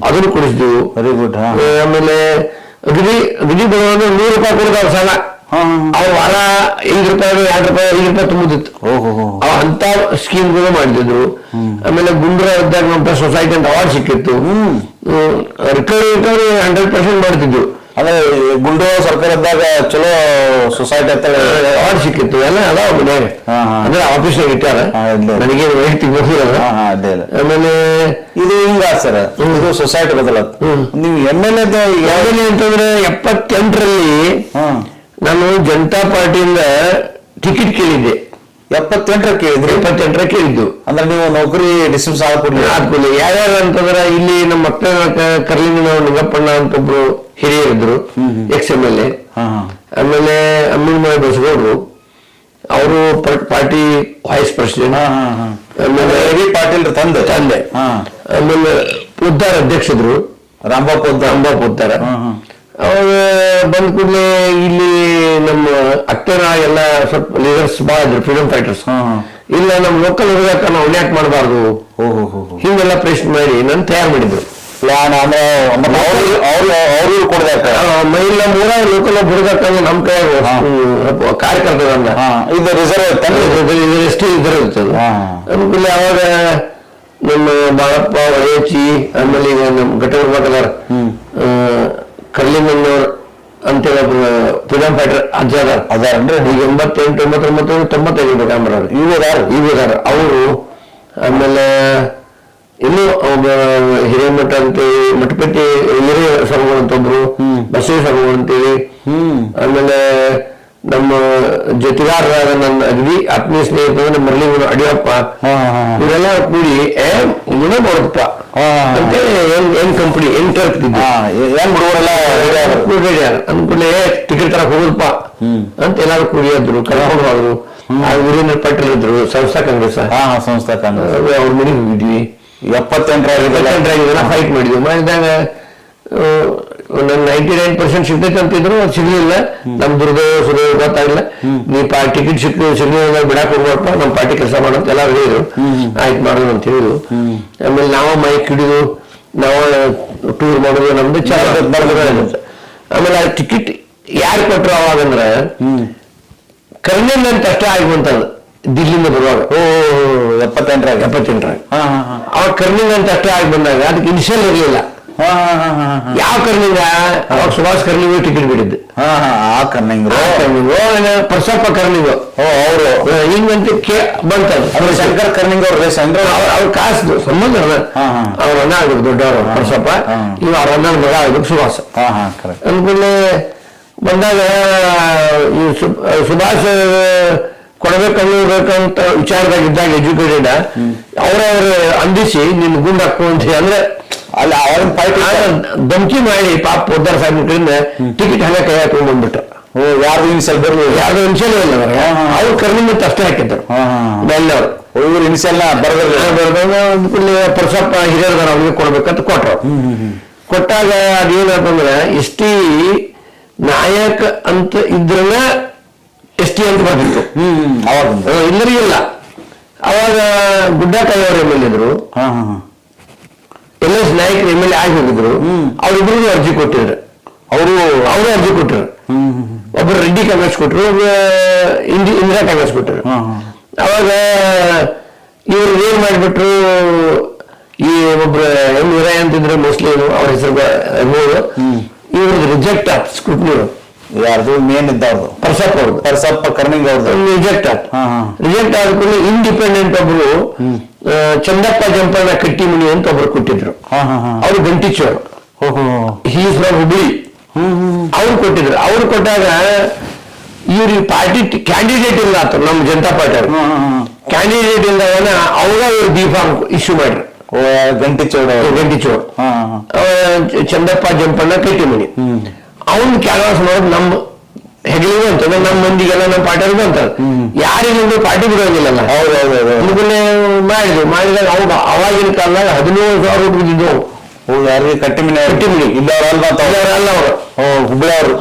ಅದನ್ನು ಕೊಡಿಸಿದ್ವು. ವೆರಿ ಗುಡ್ ಆಮೇಲೆ ಅಗದಿ ಅಗದಿ ಬರುವಾಗ ನೂರು ರೂಪಾಯಿ ಕೊಡ್ತಾವ ಸಾಲ. ಅವ್ರ ವಾರ ಐದು ರೂಪಾಯಿ ಎರಡು ರೂಪಾಯಿ ಐದು ರೂಪಾಯಿ ತುಂಬುದಿತ್ತು ಅಂತ ಸ್ಕೀಮ್ ಕೂಡ ಸ್ಕೀಮ್ಗಳು ಮಾಡಿದ್ರು. ಆಮೇಲೆ ಗುಂಡ್ರ ಇದ್ದಾಗ ನಮ್ಮ ಸೊಸೈಟಿ ಅಂತ ಅವಾರ್ಡ್ ಸಿಕ್ಕಿತ್ತು. ರಿಕವರಿ ರಿಕವರಿ ಹಂಡ್ರೆಡ್ ಪರ್ಸೆಂಟ್ ಮಾಡ್ತಿದ್ವು ಅಂದ್ರೆ ಗುಂಡು ಸರ್ಕಾರ ಇದ್ದಾಗ ಚಲೋ ಸೊಸೈಟಿ ಅಂತ ಅವಾರ್ಡ್ ಸಿಕ್ಕಿತ್ತು. ಎಲ್ಲ ಅದಾವ ಮನ್ಯಾಗ. ಅಂದ್ರೆ ಆಫೀಸ್ನಾಗ ಇಟ್ಟಾರ ನನಗೆ ವೈಯಕ್ತಿಕ ಗೊತ್ತಿಲ್ಲ. ಆಮೇಲೆ ಇದು ಹಿಂಗ ಸರ್? ಇದು ಸೊಸೈಟಿ ಬದಲ ನೀವು ಎಂ ಎಲ್ ಎ ಯಾವ್ದನೇ ಅಂತಂದ್ರೆ ಎಪ್ಪತ್ತೆಂಟರಲ್ಲಿ ನಾನು ಜನತಾ ಪಾರ್ಟಿಯಿಂದ ಟಿಕೆಟ್ ಕೇಳಿದ್ದೆ. ಎಪ್ಪತ್ತೆಂಟರ ಕೇಳಿದ್ರು? ಇಪ್ಪತ್ತೆಂಟರ ಕೇಳಿದ್ದು. ಅಂದ್ರೆ ನೀವು ನೌಕರಿ ಡಿಸ್ಮಿಸ್ ಆಗ್ಬಿಡ್ಲಿ ಆದ್ಮೇಲೆ ಯಾರ್ಯಾರು ಅಂತಂದ್ರೆ ಇಲ್ಲಿ ನಮ್ಮ ಮಕ್ಕಳ ಕರ್ಲಿಂಗಿನ ನಿಂಗಪ್ಪಣ್ಣ ಅಂತ ಒಬ್ರು ಹಿರಿಯರಿದ್ರು ಎಕ್ಸ್ ಎಂ ಎಲ್ ಎ. ಆಮೇಲೆ ಆಮೇಲೆ ಅಮ್ಮಿನಮಯ ಬಸಗೌಡ್ರು. ಅವರು ಪಾರ್ಟಿ ವೈಸ್ ಪ್ರೆಸಿಡೆಂಟ್. ಆಮೇಲೆ ಬಿ ಪಾಟೀಲ್ ತಂದೆ? ತಂದೆ. ಹಾ. ಆಮೇಲೆ ಉದ್ದಾರ ಅಧ್ಯಕ್ಷರು ರಾಂಬಾಪು ಅಂಬಾಪ್ ಉದ್ದಾರ. ಅವಾಗ ಬಂದ ಕೂಡಲೇ ಇಲ್ಲಿ ನಮ್ಮ ಅಕ್ಟರ ಎಲ್ಲ ಸ್ವಲ್ಪ ಲೀಡರ್ಸ್ ಭಾಳ ಇದ್ರು ಫ್ರೀಡಮ್ ಫೈಟರ್ಸ್ ಇಲ್ಲ ನಮ್ಮ ಲೋಕಲ್ ಹುಡುಗಕ್ಕ ನಾವು ನ್ಯಾಕ್ ಮಾಡಬಾರ್ದು. ಹಿಂಗೆಲ್ಲ ಪ್ರಶ್ನೆ ಮಾಡಿ ನಾನು ತಯಾರು ಮಾಡಿದ್ರು. ಅವ್ರು ಅವ್ರು ಅವ್ರು ಮೈಲ ಮೂರ ಲೋಕಲ್ ಹುಡುಗಾಕಂದ್ರೆ ನಮ್ಮ ಕೈ ಕಾರ್ಯಕರ್ತರನ್ನ ಇದು ರಿಸರ್ವ್ ತಂದೆ ಎಷ್ಟು ಇದ್ರ ಇರ್ತದೆ. ಅನುಕೂಲ ಅವಾಗ ನಮ್ಮ ಬಾಳಪ್ಪ ಒಳೇಚಿ ಆಮೇಲೆ ಈಗ ನಮ್ಮ ಘಟಕದಾರ ಕರ್ಲಿಮಣ್ಣವ್ರ ಅಂತೇಳಿ ಒಬ್ರು ಫ್ರೀಡಮ್ ಫೈಟರ್ ಅಜ್ಜ ಅದಾರ ಅದಾರನ್ರಿ ಈಗ ಎಂಬತ್ತೆಂಟು ಎಂಬತ್ತೊಂಬತ್ತು ತೊಂಬತ್ತೈದು ಬೇಕಂಬರವ್ರು ಇವು ಅದಾರ ಈಗ ಇದಾರ ಅವರು ಆಮೇಲೆ ಇನ್ನು ಹಿರೇಮಠ ಅಂತೇಳಿ ಮಠಪತಿ ಹಿರಿಯ ಅಂತ ಒಬ್ರು ಬಸವ ಸ್ವಾಮಿಗಳು ಅಂತೇಳಿ ಆಮೇಲೆ ನಮ್ಮ ಜೊತೆಗಾರರಾದ ನನ್ನ ಅಗದಿ ಆತ್ಮೀಯ ಸ್ನೇಹಿತರು ನಮ್ಮ ಮರಳಿಗಳು ಅಡಿಯಪ್ಪ ಇವರೆಲ್ಲ ಕೂಡಿ ನೋಡಪ್ಪ ಹಾ. ಅಂತೇಳಿ ಏನ್ ಏನ್ ಕಂಪನಿ ಏನ್ ತರ್ತಿದ್ದೆ ಹಾ ಏನ್ ಹುಡುಗರೆಲ್ಲ ಟಿಕೆಟ್ ತರಕ್ ಹೋಗುದಪ್ಪ ಅಂತ ಎಲ್ಲಾರು ಕುಡಿಯೋದ್ರು ಹೋದ್ರು ಆ ವೀರೇಂದ್ರ ಪಟ್ಟಿದ್ರು ಇದ್ರು ಸಂಸ್ಥಾ ಕಾಂಗ್ರೆಸ್ ಸಂಸ್ಥಾ ಕಾಂಗ್ರೆಸ್. ಅವ್ರ ಮನೆಗೆ ಹೋಗಿದ್ವಿ. ಎಪ್ಪತ್ತೆಂಟರ ಫೈಟ್ ಮಾಡಿದ್ವಿ. ಮಾಡಿದಾಗ ನನ್ನ ನೈಂಟಿ ನೈನ್ ಪರ್ಸೆಂಟ್ ಸಿಗ್ತೈತೆ ಅಂತಿದ್ರು ಅದು ಸಿಗ್ಲಿಲ್ಲ. ನಮ್ ದುರ್ಗ ಸುರ ಗೊತ್ತಾಗಿಲ್ಲ ನೀ ಪಾ ಟಿಕೆಟ್ ಸಿಕ್ ಸಿಗ್ಲಿಲ್ಲ ಬಿಡಾಕ್ ಹೋಗ್ಬಾರಪ್ಪ ನಮ್ ಪಾರ್ಟಿ ಕೆಲಸ ಮಾಡಂತ ಎಲ್ಲ ಹೇಳಿದ್ರು. ಆಯ್ತು ಮಾಡೋದು ಅಂತ ಹೇಳಿದ್ರು. ಆಮೇಲೆ ನಾವು ಮೈಕ್ ಹಿಡಿದು ನಾವು ಟೂರ್ ಮಾಡೋದು ನಮ್ದು ಚೆನ್ನಾಗಿ ಆಮೇಲೆ ಆ ಟಿಕೆಟ್ ಯಾರು ಕೊಟ್ರು ಅವಾಗಂದ್ರ ಕರ್ನೇಲ್ ಅಂತ ಅಷ್ಟೇ ಆಗುವಂತದ್ದು ದಿಲ್ಲಿಂದ ಬರುವಾಗ. ಓ ಎಪ್ಪತ್ತೆಂಟರಾಗ. ಎಪ್ಪತ್ತೆಂಟರಾಗ. ಅವಾಗ ಕರ್ನಿಂಗ್ ಅಂತ ಅಷ್ಟೇ ಆಗಿ ಬಂದಾಗ ಅದಕ್ಕೆ ಇನಿಷಿಯಲ್ ಇರಲಿಲ್ಲ. ಯಾವ ಕರ್ನಿಂಗ ಅವಾಗ ಸುಭಾಷ್ ಕರ್ನಿಂಗ್ ಟಿಕೆಟ್ ಬಿಡಿದ್ದು ಹಾ ಹಾ ಆ ಕರ್ನಿಂಗ್ ಕರ್ನಿಂಗ್ ಪರ್ಸಪ್ಪ ಕರ್ನಿಂಗ್ ಓ ಅವರು. ಹಿಂಗಂತ ಕೇ ಬಂತದು. ಅಂದ್ರೆ ಶಂಕರ್ ಕರ್ನಿಂಗ್ ಅವ್ರ ಅಂದ್ರೆ ಅವ್ರ ಕಾಸು ಸಂಬಂಧ. ಅವ್ರ ಅಣ್ಣ ಆಗ್ಬೇಕು ದೊಡ್ಡವರು ಪರ್ಸಪ್ಪ. ಇವ ಅವ್ರ ಅಣ್ಣನ ಮಗ ಆಗ್ಬೇಕು ಸುಭಾಷ್. ಅಂದ್ಮೇಲೆ ಬಂದಾಗ ಈ ಸುಭಾಷ್ ಕೊಡಬೇಕಂತ ವಿಚಾರದಾಗ ಇದ್ದಾಗ ಎಜುಕೇಟೆಡ್ ಅವರವ್ರ ಅಂದಿಸಿ ನಿನ್ ಗುಂಡ್ ಹಾಕು ಅಂತ ಹೇಳಿ ಅಂದ್ರೆ ಅಲ್ಲ ಅವ್ರನ್ನ ಫೈಟ್ ಆಗ ಧಮಕಿ ಮಾಡಿ ಪಾಪ ಪೋದ್ದಾರ ಸಾಹೇಬ್ ಕಡೆಯಿಂದ ಟಿಕೆಟ್ ಹಂಗ ಕೈ ಹಾಕೊಂಡ್ ಬಂದ್ಬಿಟ್ಟ ಓ ಯಾರು ಇನ್ಸಲ್ ಬರ್ಲಿ ಯಾರು ಇನ್ಸಲ್ ಇಲ್ಲ. ಅವ್ರು ಕರ್ನಿಂಗ್ ಮತ್ತೆ ಅಷ್ಟೇ ಹಾಕಿದ್ರು. ಹಾ ಹುಡುಗರು ಇನ್ಸಲ್ ಬರ್ದಿರ್ಲಿ ಪುರುಷಪ್ಪ ಹಿರಿಯರ್ದಾರ ಅವ್ರಿಗೆ ಕೊಡ್ಬೇಕಂತ ಕೊಟ್ರು. ಕೊಟ್ಟಾಗ ಅದೇನಪ್ಪ ಅಂದ್ರೆ ಟಿ ನಾಯಕ ಅಂತ ಇದ್ರನ ಎಸ್ ಟಿ ಅಂತ ಬರ್ತಿತ್ತು ಹ್ಮ್ ಅವಾಗ ಗುಡ್ಡ ಅವಾಗ ಗುಡ್ಡ ಎಂ ಎಲ್ ಇದ್ರು. ಹಾ ಹಾ ಹಾ. ಎಲ್ ಎಸ್ ನಾಯಕರು ಎಂ ಎಲ್ ಎ ಆಗಿ ಹೋಗಿದ್ರು. ಅವ್ರಿಬ್ರಿಗೂ ಅರ್ಜಿ ಕೊಟ್ಟಿದ್ರು. ಅವರು ಅವರೇ ಅರ್ಜಿ ಕೊಟ್ಟರು ಒಬ್ಬರು ರೆಡ್ಡಿ ಕಾಂಗ್ರೆಸ್ ಕೊಟ್ಟರು ಒಬ್ರು ಇಂದಿ ಇಂದಿರಾ ಕಾಂಗ್ರೆಸ್ ಕೊಟ್ಟರು ಅವಾಗ ಇವರು ಏನ್ ಮಾಡಿಬಿಟ್ರು ಈ ಒಬ್ರು ಎಂ ವೀರಯ್ಯ ಅಂತಿದ್ರೆ ಮೋಸ್ಟ್ಲಿ ಅವ್ರ ಹೆಸರು ಇವ್ರದ್ದು ರಿಜೆಕ್ಟ್ ಆಯ್ತು ಸ್ಕ್ರೂಟ್ನಿ ಯಾರ್ದು? ಮೇನ್ ಇದ್ದವ್ರದು ಪರ್ಸಪ್ ಅವ್ರದ್ದು ಪರ್ಸಪ್ಪ ಕರ್ಣಿಂಗ್ ಅವ್ರದ್ದು ರಿಜೆಕ್ಟ್ ಆಯ್ತು ಹಾ ಹಾ. ರಿಜೆಕ್ಟ್ ಆದ್ಮೇಲೆ ಇಂಡಿಪೆಂಡೆಂಟ್ ಒಬ್ರು ಆ, ಚಂದಪ್ಪ ಜಂಪಣ್ಣ ಕಟ್ಟಿಮುನಿ ಅಂತ ಒಬ್ರು ಕೊಟ್ಟಿದ್ರು. ಹಾ ಹಾ ಹಾ. ಅವರು ಗಂಟಿಚೋರು ಓಹೋ ಹೋ. ಫ್ರಮ್ ಹುಬ್ಳಿ ಹ್ಮ್ ಹ್ಮ್ ಅವ್ರು ಕೊಟ್ಟಿದ್ರು. ಅವ್ರು ಕೊಟ್ಟಾಗ ಇವ್ರಿಗೆ ಪಾರ್ಟಿ ಕ್ಯಾಂಡಿಡೇಟ್ ಇಲ್ಲ ಆತ ನಮ್ಮ ಜನತಾ ಪಾರ್ಟಿ ಅವ್ರು ಹ್ಮ್ ಹ್ಮ್ ಹ್ಮ್. ಕ್ಯಾಂಡಿಡೇಟ್ ಇಲ್ಲ ಅವ್ರ ಇವ್ರು ಬಿ ಫಾರ್ಮ್ ಇಶ್ಯೂ ಮಾಡ್ರು. ಗಂಟಿ ಚೌಡ ಹಾ ಅವ ಚಂದಪ್ಪ ಜಂಪಣ್ಣ ಕೈಟಿಮಣಿ ಅವನ್ ಕ್ಯಾನ್ವಾಸ್ ಮಾಡೋದು ನಮ್ ಹೆಗಲಿಗೂ ಅಂತಂದ್ರೆ ನಮ್ ಮಂದಿಗೆಲ್ಲ ನಮ್ಮ ಪಾರ್ಟಿಯವ್ರಿಗೂ ಅಂತ ಯಾರಿಗೂ ಪಾರ್ಟಿ ಬಿಡೋದಿಲ್ಲ ಹೌದು ಹೌದು ಹೌದು. ಮಾಡಿದ್ರು. ಮಾಡಿದಾಗ ಅವಾಗ ಅವಾಗಿನ ಕಾಲದಾಗ ಹದಿನೇಳು ಸಾವಿರ ರೂಪಾಯಿ ಓ ಯಾರಿಗೆ? ಕಟ್ಟಿ ಮನೆ ಕಟ್ಟಿ ಮನೆ. ಇದ್ದವ್ರಲ್ಲ ಅಂತ ಅವ್ರು. ಅಲ್ಲ ಅವರು. ಓ ಹುಬ್ಳಿ ಅವರು.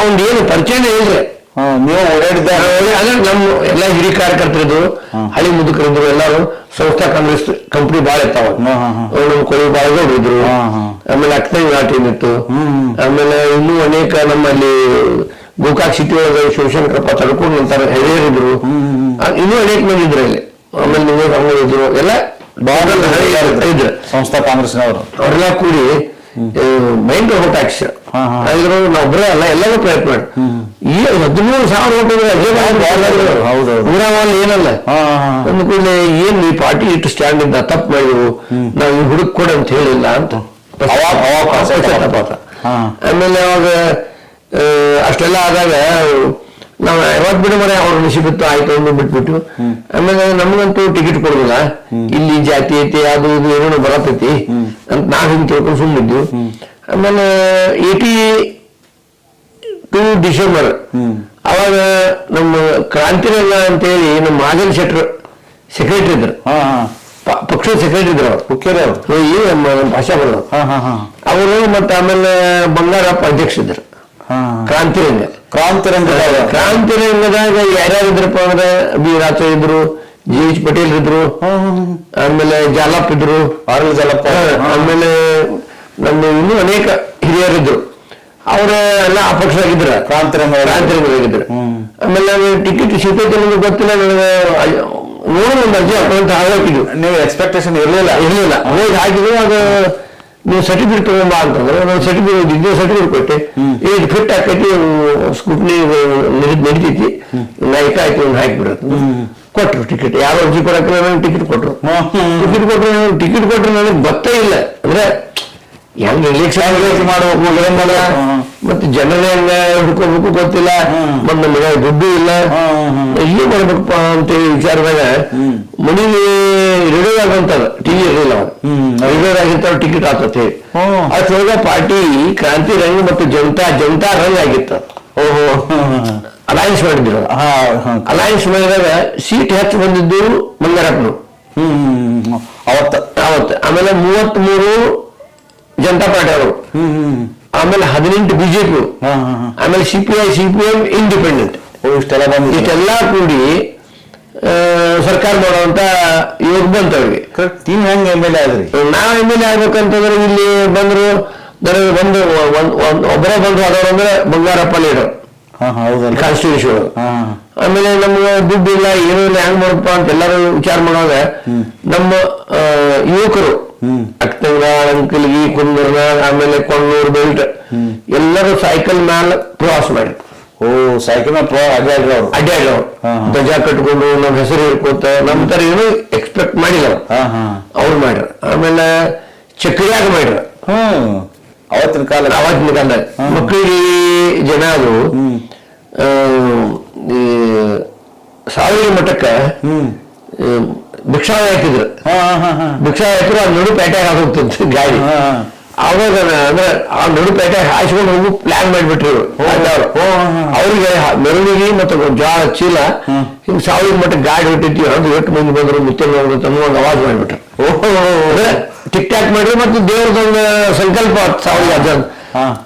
ಅವ್ನ್ ಏನು ಪರಿಚಯನೇ ಇಲ್ರಿ. ನೀವು ಓಡಾಡಿದ್ದ ಅದೇ ನಮ್ಮ ಎಲ್ಲ ಹಿರಿಯ ಕಾರ್ಯಕರ್ತರದ್ದು ಹಳಿ ಮುದುಕರಿದ್ರು ಎಲ್ಲರೂ ಸಂಸ್ಥಾ ಕಾಂಗ್ರೆಸ್ ಕಂಪ್ನಿ ಬಾಳ ಇರ್ತಾವ. ನಮ್ಮ ಕೊಳಿ ಬಾಳ ಹೋಗಿದ್ರು. ಆಮೇಲೆ ಅಕ್ತಂಗ್ ಟೀಮ್ ಇತ್ತು. ಆಮೇಲೆ ಇನ್ನೂ ಅನೇಕ ನಮ್ಮಲ್ಲಿ ಗೋಕಾಕ್ ಸಿಟಿ ಒಳಗೆ ಶಿವಶಂಕರಪ್ಪ ತಡ್ಕೊಂಡು ನಂತರ ಹಿರಿಯರಿದ್ರು ಇನ್ನೂ ಅನೇಕ ಮಂದಿ ಇದ್ರು ಇಲ್ಲಿ ಆಮೇಲೆ ನೀವು ಇದ್ರು. ಎಲ್ಲ ಬಾರ್ಡರ್ ಇದ್ರು? ಸಂಸ್ಥಾ ಕಾಂಗ್ರೆಸ್ನವರು. ಅವರೆಲ್ಲ ಕೂಡಿ ಮೈಂಡ್ ಓವರ್ ಟ್ಯಾಕ್ಸ್. ಅದ್ರ ನಾವೊಬ್ಬರೇ ಅಲ್ಲ ಎಲ್ಲರೂ ಪ್ರಯತ್ನ ಮಾಡಿ. ಈ ಹದಿಮೂರು ಸಾವಿರ ಅದೇ. ಒಂದು ಏನಲ್ಲ. ಹಾ ಅಂದ್ಕೂಡಲೇ ಏನ್ ಈ ಪಾರ್ಟಿ ಇಟ್ಟು ಸ್ಟ್ಯಾಂಡ್ ಇದ್ದ ತಪ್ಪು ಮಾಡಿದ್ರು ನಾವು ಈ ಹುಡುಕ್ ಕೊಡ ಅಂತ ಹೇಳಿಲ್ಲ ಅಂತ. ಆಮೇಲೆ ಅವಾಗ ಅಷ್ಟೆಲ್ಲ ಆದಾಗ ನಾವು ಯಾವತ್ ಬಿಡು ಮನೆ ಅವ್ರ ನಿಶಿ ಬಿತ್ತು ಆಯ್ತು ಅಂದು ಬಿಟ್ಬಿಟ್ಟು. ಆಮೇಲೆ ನಮಗಂತೂ ಟಿಕೆಟ್ ಕೊಡುದಿಲ್ಲ. ಇಲ್ಲಿ ಜಾತಿ ಐತಿ ಅದು ಇದು ಏನೋ ಬರತೈತಿ ಅಂತ ನಾವ್ ಹಿಂಗ್ ತಿಳ್ಕೊಂಡು ಸುಮ್ಮನಿದ್ದು ಆಮೇಲೆ ಏಟಿ ಟು ಡಿಸೆಂಬರ್ ಅವಾಗ ನಮ್ಮ ಕ್ರಾಂತಿರಲ್ಲ ಅಂತೇಳಿ ನಮ್ಮ ಮಾಜನ್ ಶೆಟ್ರು ಸೆಕ್ರೆಟರಿ ಇದ್ರು. ಪಕ್ಷದ ಸೆಕ್ರೆಟರಿ ಇದ್ರು ಅವರು. ಹುಕ್ಕೇರಿ ಅವ್ರು. ಈ ನಮ್ಮ ನಮ್ಮ ಭಾಷಾ ಬರೋದು. ಅವರು ಮತ್ತೆ ಆಮೇಲೆ ಬಂಗಾರಪ್ಪ ಅಧ್ಯಕ್ಷ ಇದ್ರು. ಕ್ರಾಂತಿ ಕ್ರಾಂತಿರಂಗ. ಕ್ರಾಂತಿರಂಗ ಕ್ರಾಂತಿರಂಗದಾಗ ರಂಗದಾಗ ಇದ್ರಪ್ಪ ಅಂದ್ರೆ ಬಿ ರಾಚ ಇದ್ರು ಜಿ ಎಚ್ ಪಟೇಲ್ ಇದ್ರು ಆಮೇಲೆ ಜಾಲಪ್ ಇದ್ರು. ಆರ್ ಎಲ್ ಹಾ, ಆಮೇಲೆ ನಮ್ಮ ಇನ್ನೂ ಅನೇಕ ಹಿರಿಯರಿದ್ರು ಅವರ ಎಲ್ಲ ಅಪಕ್ಷರಾಗಿದ್ರ. ಕ್ರಾಂತಿರಂಗ ಅವ್ರು. ರಂಗ ಹ್ಮ್. ಆಮೇಲೆ ಟಿಕೆಟ್ ಸಿಗ್ತೈತೆ ನಮ್ಗೆ ಗೊತ್ತಿಲ್ಲ ನನಗೆ ನೋಡಿದ್ರು ಒಂದು ಅರ್ಜಿ ಹಾಕೊಂತ ಹಾಕಿದ್ವು ನೀವು ಎಕ್ಸ್ಪೆಕ್ಟೇಷನ್ ಇರಲಿಲ್ಲ. ಇರಲಿಲ್ಲ. ಹೋಗಿ ಹಾಕಿದ್ರು ಅದು ನೀವು ಸರ್ಟಿಫಿಕೇಟ್ ತಗೊಂಬ ಅಂತಂದ್ರೆ ನಾನು ಸರ್ಟಿಫಿಕೇಟ್ ಇದ್ದೇ ಸರ್ಟಿಫಿಕೇಟ್ ಕೊಟ್ಟೆ. ಈಗ ಫಿಟ್ ಹಾಕೈತಿ ಸ್ಕೂಟ್ನಿ ನಡೀತೈತಿ. ಲೈಟ್ ಆಯ್ತು ಒಂದು ಹಾಕಿಬಿಡತ್ತೆ ಕೊಟ್ರು ಟಿಕೆಟ್ ಯಾರು ಅರ್ಜಿ ಕೊಡಕ್ಕೆ ನನಗೆ ಟಿಕೆಟ್ ಕೊಟ್ರು. ಟಿಕೆಟ್ ಕೊಟ್ರು ಟಿಕೆಟ್ ಕೊಟ್ರು ನನಗೆ ಗೊತ್ತೇ ಇಲ್ಲ. ಅಂದ್ರೆ ಹೆಂಗ್ ಎಲೆಕ್ಷನ್ ಮಾಡ್ಬೇಕು ಏನ್ ಮಾಡ. ಮತ್ತೆ ಜನರೇ ಹೆಂಗ ಹುಡ್ಕೋಬೇಕು ಗೊತ್ತಿಲ್ಲ. ಮತ್ತೆ ನಮಗೆ ದುಡ್ಡು ಇಲ್ಲ. ಇಲ್ಲಿ ಮಾಡ್ಬೇಕಪ್ಪ ಅಂತ ವಿಚಾರದಾಗ ಮನೇಲಿ ರೇಡಿಯೋ ಆಗಂತಾರ ಟಿವಿ ಇರಲಿಲ್ಲ ಹ್ಮ್. ಆಗಿರ್ತಾರ ಟಿಕೆಟ್ ಹಾಕತ್ತೆ. ಆ ಅದ್ರೊಳಗ ಪಾರ್ಟಿ ಕ್ರಾಂತಿ ರಂಗ ಮತ್ತು ಜನತಾ ಜನತಾ ರಂಗ್ ಆಗಿತ್ತ. ಓಹೋ. ಅಲಯನ್ಸ್ ಮಾಡಿದ್ರು. ಅಲಯನ್ಸ್ ಮಾಡಿದಾಗ ಸೀಟ್ ಹೆಚ್ಚು ಬಂದಿದ್ದು ಮಂಗಾರಪ್ಪನು ಹ್ಮ್. ಅವತ್ತ. ಆಮೇಲೆ ಮೂವತ್ತ್ ಮೂರು ಜನತಾ ಪಾರ್ಟಿ ಅವರು. ಆಮೇಲೆ ಹದಿನೆಂಟು ಬಿಜೆಪಿ ಆಮೇಲೆ ಸಿಪಿಐ ಸಿಪಿಎಂ ಇಂಡಿಪೆಂಡೆಂಟ್ ಇಷ್ಟೆಲ್ಲ ಬಂದು ಇಷ್ಟೆಲ್ಲ ಕೂಡಿ ಸರ್ಕಾರ ಮಾಡುವಂತ ಇವಾಗ ಬಂತ ಅವ್ರಿಗೆ. ಕರೆಕ್ಟ್ ಹೆಂಗೆ ಹೆಂಗ್ ಎಂ ಎಲ್ ಎ ಆದ್ರಿ? ನಾವ್ ಎಂ ಎಲ್ ಎ ಆಗ್ಬೇಕಂತಂದ್ರೆ ಇಲ್ಲಿ ಬಂದ್ರು ಬಂದು ಒಂದ್- ಒಂದ್- ಒಬ್ಬರೇ ಬಂದ್ರು ಅದವ್ರು ಅಂದ್ರೆ ಬಂಗಾರಪ್ಪ ಲೀಡರ್. ಕಾನ್ಸ್ಟಿಟ್ಯೂಷನ್ ಆಮೇಲೆ ನಮ್ಗೆ ದುಡ್ಡು ಇಲ್ಲ ಏನೂ ಇಲ್ಲ ಹೆಂಗ್ ಮಾಡಪ್ಪ ಅಂತ ಎಲ್ಲರೂ ವಿಚಾರ ಮಾಡುವಾಗ ನಮ್ಮ ಯುವಕರು ಅಕ್ತಂಗ ಅಂಕಲ್ಗಿ ಕುಂದೂರ್ನಾಗ ಆಮೇಲೆ ಕೊಣ್ಣೂರ್ ಬೆಲ್ಟ್. ಎಲ್ಲರೂ ಸೈಕಲ್ ಮ್ಯಾಲ ಪ್ರವಾಸ ಮಾಡಿ ಓ ಸೈಕಲ್ ಅಡ್ಡಾಡ್ರಿ ಅವ್ರು. ಹಾ. ಧ್ವಜ ಕಟ್ಕೊಂಡು ನಮ್ಮ ಹೆಸರು ಇರ್ಕೋತ ನಮ್ಮ ತರ ಏನು ಎಕ್ಸ್ಪೆಕ್ಟ್ ಮಾಡಿಲ್ಲ ಅವ್ರು. ಮಾಡ್ರ ಆಮೇಲೆ ಚಕ್ರಿಯಾಗ ಮಾಡ್ರ ಹ್ಮ್. ಅವತ್ತಿನ ಕಾಲ. ಅವತ್ತಿನ ಕಾಲ. ಮಕ್ಕಳಿಗೆ ಜನ ಅದು ಸಾವಿರ ಮಠಕ್ಕ ಭಿಕ್ಷಾ ಹಾಕಿದ್ರು ಭಿಕ್ಷಾ ಹಾಕಿದ್ರು ಆ ನಡು ಪೇಟೆ ಆಗೋಗ್ತಂತೆ ಗಾಡಿ. ಅವಾಗ ಅಂದ್ರೆ ಆ ನಡು ಪೇಟೆ ಹಾಯಿಸ್ಕೊಂಡು ಹೋಗು ಪ್ಲಾನ್ ಮಾಡಿಬಿಟ್ರು. ಅವ್ರಿಗೆ ಮೆರವಣಿಗೆ ಮತ್ತು ಜೋಳ ಚೀಲ. ಹಿಂಗ್ ಸಾವಿರ ಮಟ್ಟ ಗಾಡಿ ಹೊಟ್ಟಿದ್ವಿ ಅದು ಎಷ್ಟು ಮಂದಿ ಬಂದ್ರು ಮುತ್ತೆ ಬಂದ್ರು ತನ್ನ ಒಂದು ಅವಾಜ್ ಮಾಡಿಬಿಟ್ರು ಓಹೋ ಅಂದ್ರೆ ಟಿಕ್ ಟಾಕ್ ಮಾಡಿದ್ರು ಮತ್ತೆ ದೇವ್ರದೊಂದು ಸಂಕಲ್ಪ ಸಾವಿರ ಹಾ.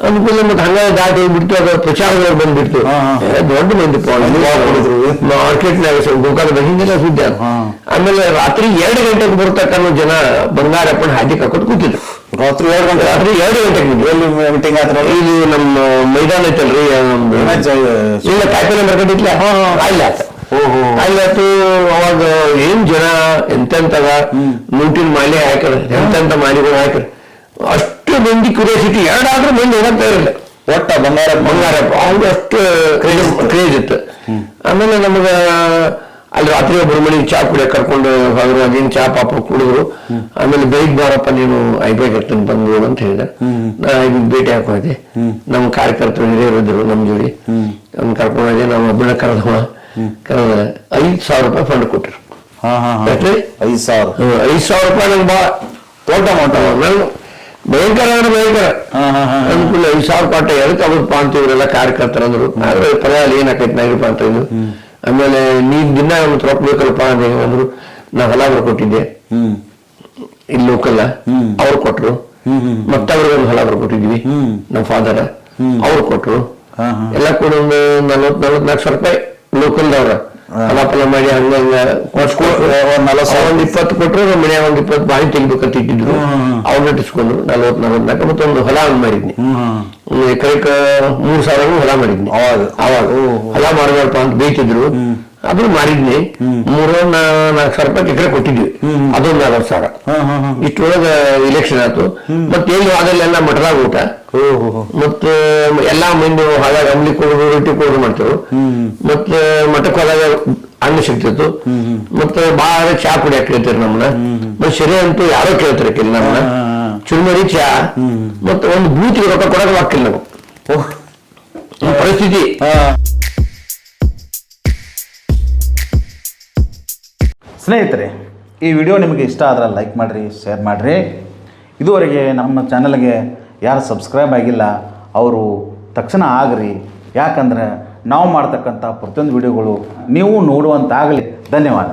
ಅನುಕೂಲ ಮತ್ತೆ ಹಂಗ ದಾಟಿ ಹೋಗ್ಬಿಡ್ತು ಅದರ ಪ್ರಚಾರಗಳು ಬಂದ್ಬಿಡ್ತು. ದೊಡ್ಡ ಮಂದಿ. ಮಾರ್ಕೆಟ್ನಾಗ ಗೋಕಾಲದ ಹಿಂಗೆಲ್ಲ ಸುದ್ದಿ ಅದು. ಆಮೇಲೆ ರಾತ್ರಿ ಎರಡು ಗಂಟೆಗೆ ಬರ್ತಕ್ಕಂಥ ಜನ ಬಂಗಾರಪ್ಪನ ಹಾದಿ ಕಕ್ಕೊಟ್ಟು ಕೂತಿದ್ರು. ರಾತ್ರಿ ಎರಡು ಗಂಟೆ? ರಾತ್ರಿ ಎರಡು ಗಂಟೆಗೆ. ಎಲ್ಲಿ ಮೀಟಿಂಗ್ ಆದ್ರೆ ಇದು ನಮ್ಮ ಮೈದಾನ ಐತಲ್ರಿ ಇಲ್ಲ ಕಾಯಿಪಲ್ಲೆ ಮಾರ್ಕೆಟ್ ಇತ್ಲ? ಅಲ್ಲಿ ಆತ. ಓಹೋ. ಅಲ್ಲಿ ಆತು ಅವಾಗ ಏನ್ ಜನ ಎಂತೆಂತವ ನೂಟಿನ ಮಾಲೆ ಹಾಕ್ಯಾರ ಎಂತೆಂತ ಮಾಲಿಗಳು ಹಾಕ್ಯಾರ. ಅಷ್ಟು ಮಂದಿ ಕ್ಯೂರಿಯಾಸಿಟಿ ಎರಡಾದ್ರೂ ಮಂದಿ ಹೋಗ್ತಾ ಇರಲಿಲ್ಲ ಒಟ್ಟ ಬಂಗಾರ ಬಂಗಾರ ಅವ್ರು ಅಷ್ಟು ಕ್ರೇಜ್ ಇತ್ತು. ಆಮೇಲೆ ನಮಗ ಅಲ್ಲಿ ರಾತ್ರಿ ಒಬ್ಬರು ಮನೆಗೆ ಚಾ ಕುಡಿಯ ಕರ್ಕೊಂಡು ಹೋದ್ರು. ಅದೇನು ಚಾ ಪಾಪ ಕುಡಿದ್ರು. ಆಮೇಲೆ ಬೆಳಿಗ್ಗೆ ಬಾರಪ್ಪ ನೀನು ಐಬೇಕಾಗ್ತಾನೆ ಬಂದು ಅಂತ ಹೇಳಿದ. ನಾ ಈಗ ಭೇಟಿ ಹಾಕೋದೆ ನಮ್ಮ ಕಾರ್ಯಕರ್ತರು ಹಿರಿಯರು ಇದ್ರು ನಮ್ಮ ಜೋಡಿ. ಅವ್ನು ಕರ್ಕೊಂಡು ಹೋದೆ. ನಾವು ಒಬ್ಬನ ಕರೆದವ ಕರೆದ ಐದ್ ಸಾವಿರ ರೂಪಾಯಿ ಫಂಡ್ ಕೊಟ್ಟರು? ಐದು ಸಾವಿರ. ಐದ್ ಸಾವಿರ ರೂಪಾಯಿ ನಂಗೆ ಬಾ. ದೊಡ್ಡ ಅಮೌಂಟ್ ನಂಗೆ ಭಯಂಕರ ಅಂದ್ರೆ ಭಯಂಕರ. ಅನುಕೂಲ ಐದು ಸಾವಿರ ಪಾಠ ಎದಕ್ಕೆ ಅವ್ರು ಪಾಂತ ಇವರೆಲ್ಲ ಕಾರ್ಯಕರ್ತರು ಅಂದ್ರು. ಆದ್ರೆ ಪರವಾಗಿಲ್ಲ ಏನಾಕೈತಿ ನಾಗಿರಪ್ಪ ಅಂತ ಇದ್ರು ಆಮೇಲೆ ನೀನ್ ದಿನ ಒಂದು ರೊಕ್ಕ ಬೇಕಲ್ಲಪ್ಪ ಅಂತ ಅಂದ್ರು. ನಾ ಹೊಲ ಕೊಟ್ಟಿದ್ದೆ. ಹ್ಮ್. ಇಲ್ಲಿ ಲೋಕಲ್. ಅವ್ರು ಕೊಟ್ರು. ಮತ್ತವ್ರಿಗೆ ಒಂದು ಹೊಲ ಕೊಟ್ಟಿದ್ವಿ. ಹ್ಮ್. ನಮ್ಮ ಫಾದರ್ ಅವ್ರು ಕೊಟ್ರು. ಎಲ್ಲ ಕೂಡ ಒಂದು ನಲ್ವತ್ ನಲ್ವತ್ನಾಲ್ಕು ಸಾವಿರ ರೂಪಾಯಿ ಲೋಕಲ್ದವ್ರ ಫಲ ಮಾಡಿ ಹಂಗ ಒಂದ್ ಇಪ್ಪತ್ತು ಕೊಟ್ರು ನಮ್ಮ ಮನ್ಯಾಗ ಒಂದ್ ಇಪ್ಪತ್ತು ಬಾಯಿ ತೆಗಿಬೇಕಂತ ಇಟ್ಟಿದ್ರು. ಅವ್ರು ನಟಿಸ್ಕೊಂಡ್ರು ನಲ್ವತ್ ನಲ್ವತ್ನಾಲ್ಕು ಮತ್ತೆ ಒಂದು ಹೊಲ ಒಂದ್ ಮಾಡಿದ್ನಿ. ಎಕರೆಕ ಮೂರ್ ಸಾವಿರ ಹೊಲ ಮಾಡಿದ್ನಿ. ಅವಾಗ? ಅವಾಗ. ಹೊಲ ಮಾಡಬೇಡಪ್ಪ ಅಂತ ಬೇಯ್ತಿದ್ರು ಅದು ಮಾಡಿದ್ನಿ. ಮೂರ ನಾಲ್ಕು ಸಾವಿರ ರೂಪಾಯಿ ಎಕರೆ ಕೊಟ್ಟಿದ್ವಿ. ಅದೊಂದು ನಲ್ವತ್ತು ಸಾವಿರ. ಇಷ್ಟೊಳಗ ಇಲೆಕ್ಷನ್ ಆಯ್ತು. ಮತ್ತೆ ಎಲ್ಲಿ ಅದಲ್ಲೆಲ್ಲ ಮಠದಾಗ ಊಟ. ಮತ್ತೆ ಎಲ್ಲಾ ಮಂದಿ ಹಾಗಾಗಿ ಅಂಬ್ಲಿ ಕೊಡೋದು ರೊಟ್ಟಿ ಕೊಡೋದು ಮಾಡ್ತೇವೆ. ಮತ್ತೆ ಮಠಕ್ಕೆ ಹೋದಾಗ ಹಣ್ಣು ಸಿಗ್ತಿತ್ತು. ಮತ್ತೆ ಬಾಳ ಚಾ ಕುಡಿಯಕ್ ಕೇಳ್ತಾರೆ ನಮ್ಮನ್ನ. ಮತ್ತೆ ಸರಿ ಅಂತೂ ಯಾರೋ ಕೇಳ್ತಾರೆ ಹಾ, ಹಾ. ಚುರುಮರಿ ಚಾ. ಮತ್ತೆ ಒಂದು ಬೂತಿಗೆ ರೊಕ್ಕ ಕೊಡಕ್ ಹಾಕಿಲ್ಲ ನಾವು. ಓಹ್ ನಮ್ಮ ಪರಿಸ್ಥಿತಿ. ಸ್ನೇಹಿತರೆ ಈ ವಿಡಿಯೋ ನಿಮಗೆ ಇಷ್ಟ ಆದ್ರೆ ಲೈಕ್ ಮಾಡಿರಿ ಶೇರ್ ಮಾಡಿರಿ. ಇದುವರೆಗೆ ನಮ್ಮ ಚಾನಲ್ಗೆ ಯಾರು ಸಬ್ಸ್ಕ್ರೈಬ್ ಆಗಿಲ್ಲ ಅವರು ತಕ್ಷಣ ಆಗ್ರಿ. ಯಾಕಂದ್ರೆ ನಾವು ಮಾಡ್ತಕ್ಕಂಥ ಪ್ರತಿಯೊಂದು ವಿಡಿಯೋಗಳು ನೀವು ನೋಡುವಂತಾಗಲಿ. ಧನ್ಯವಾದ.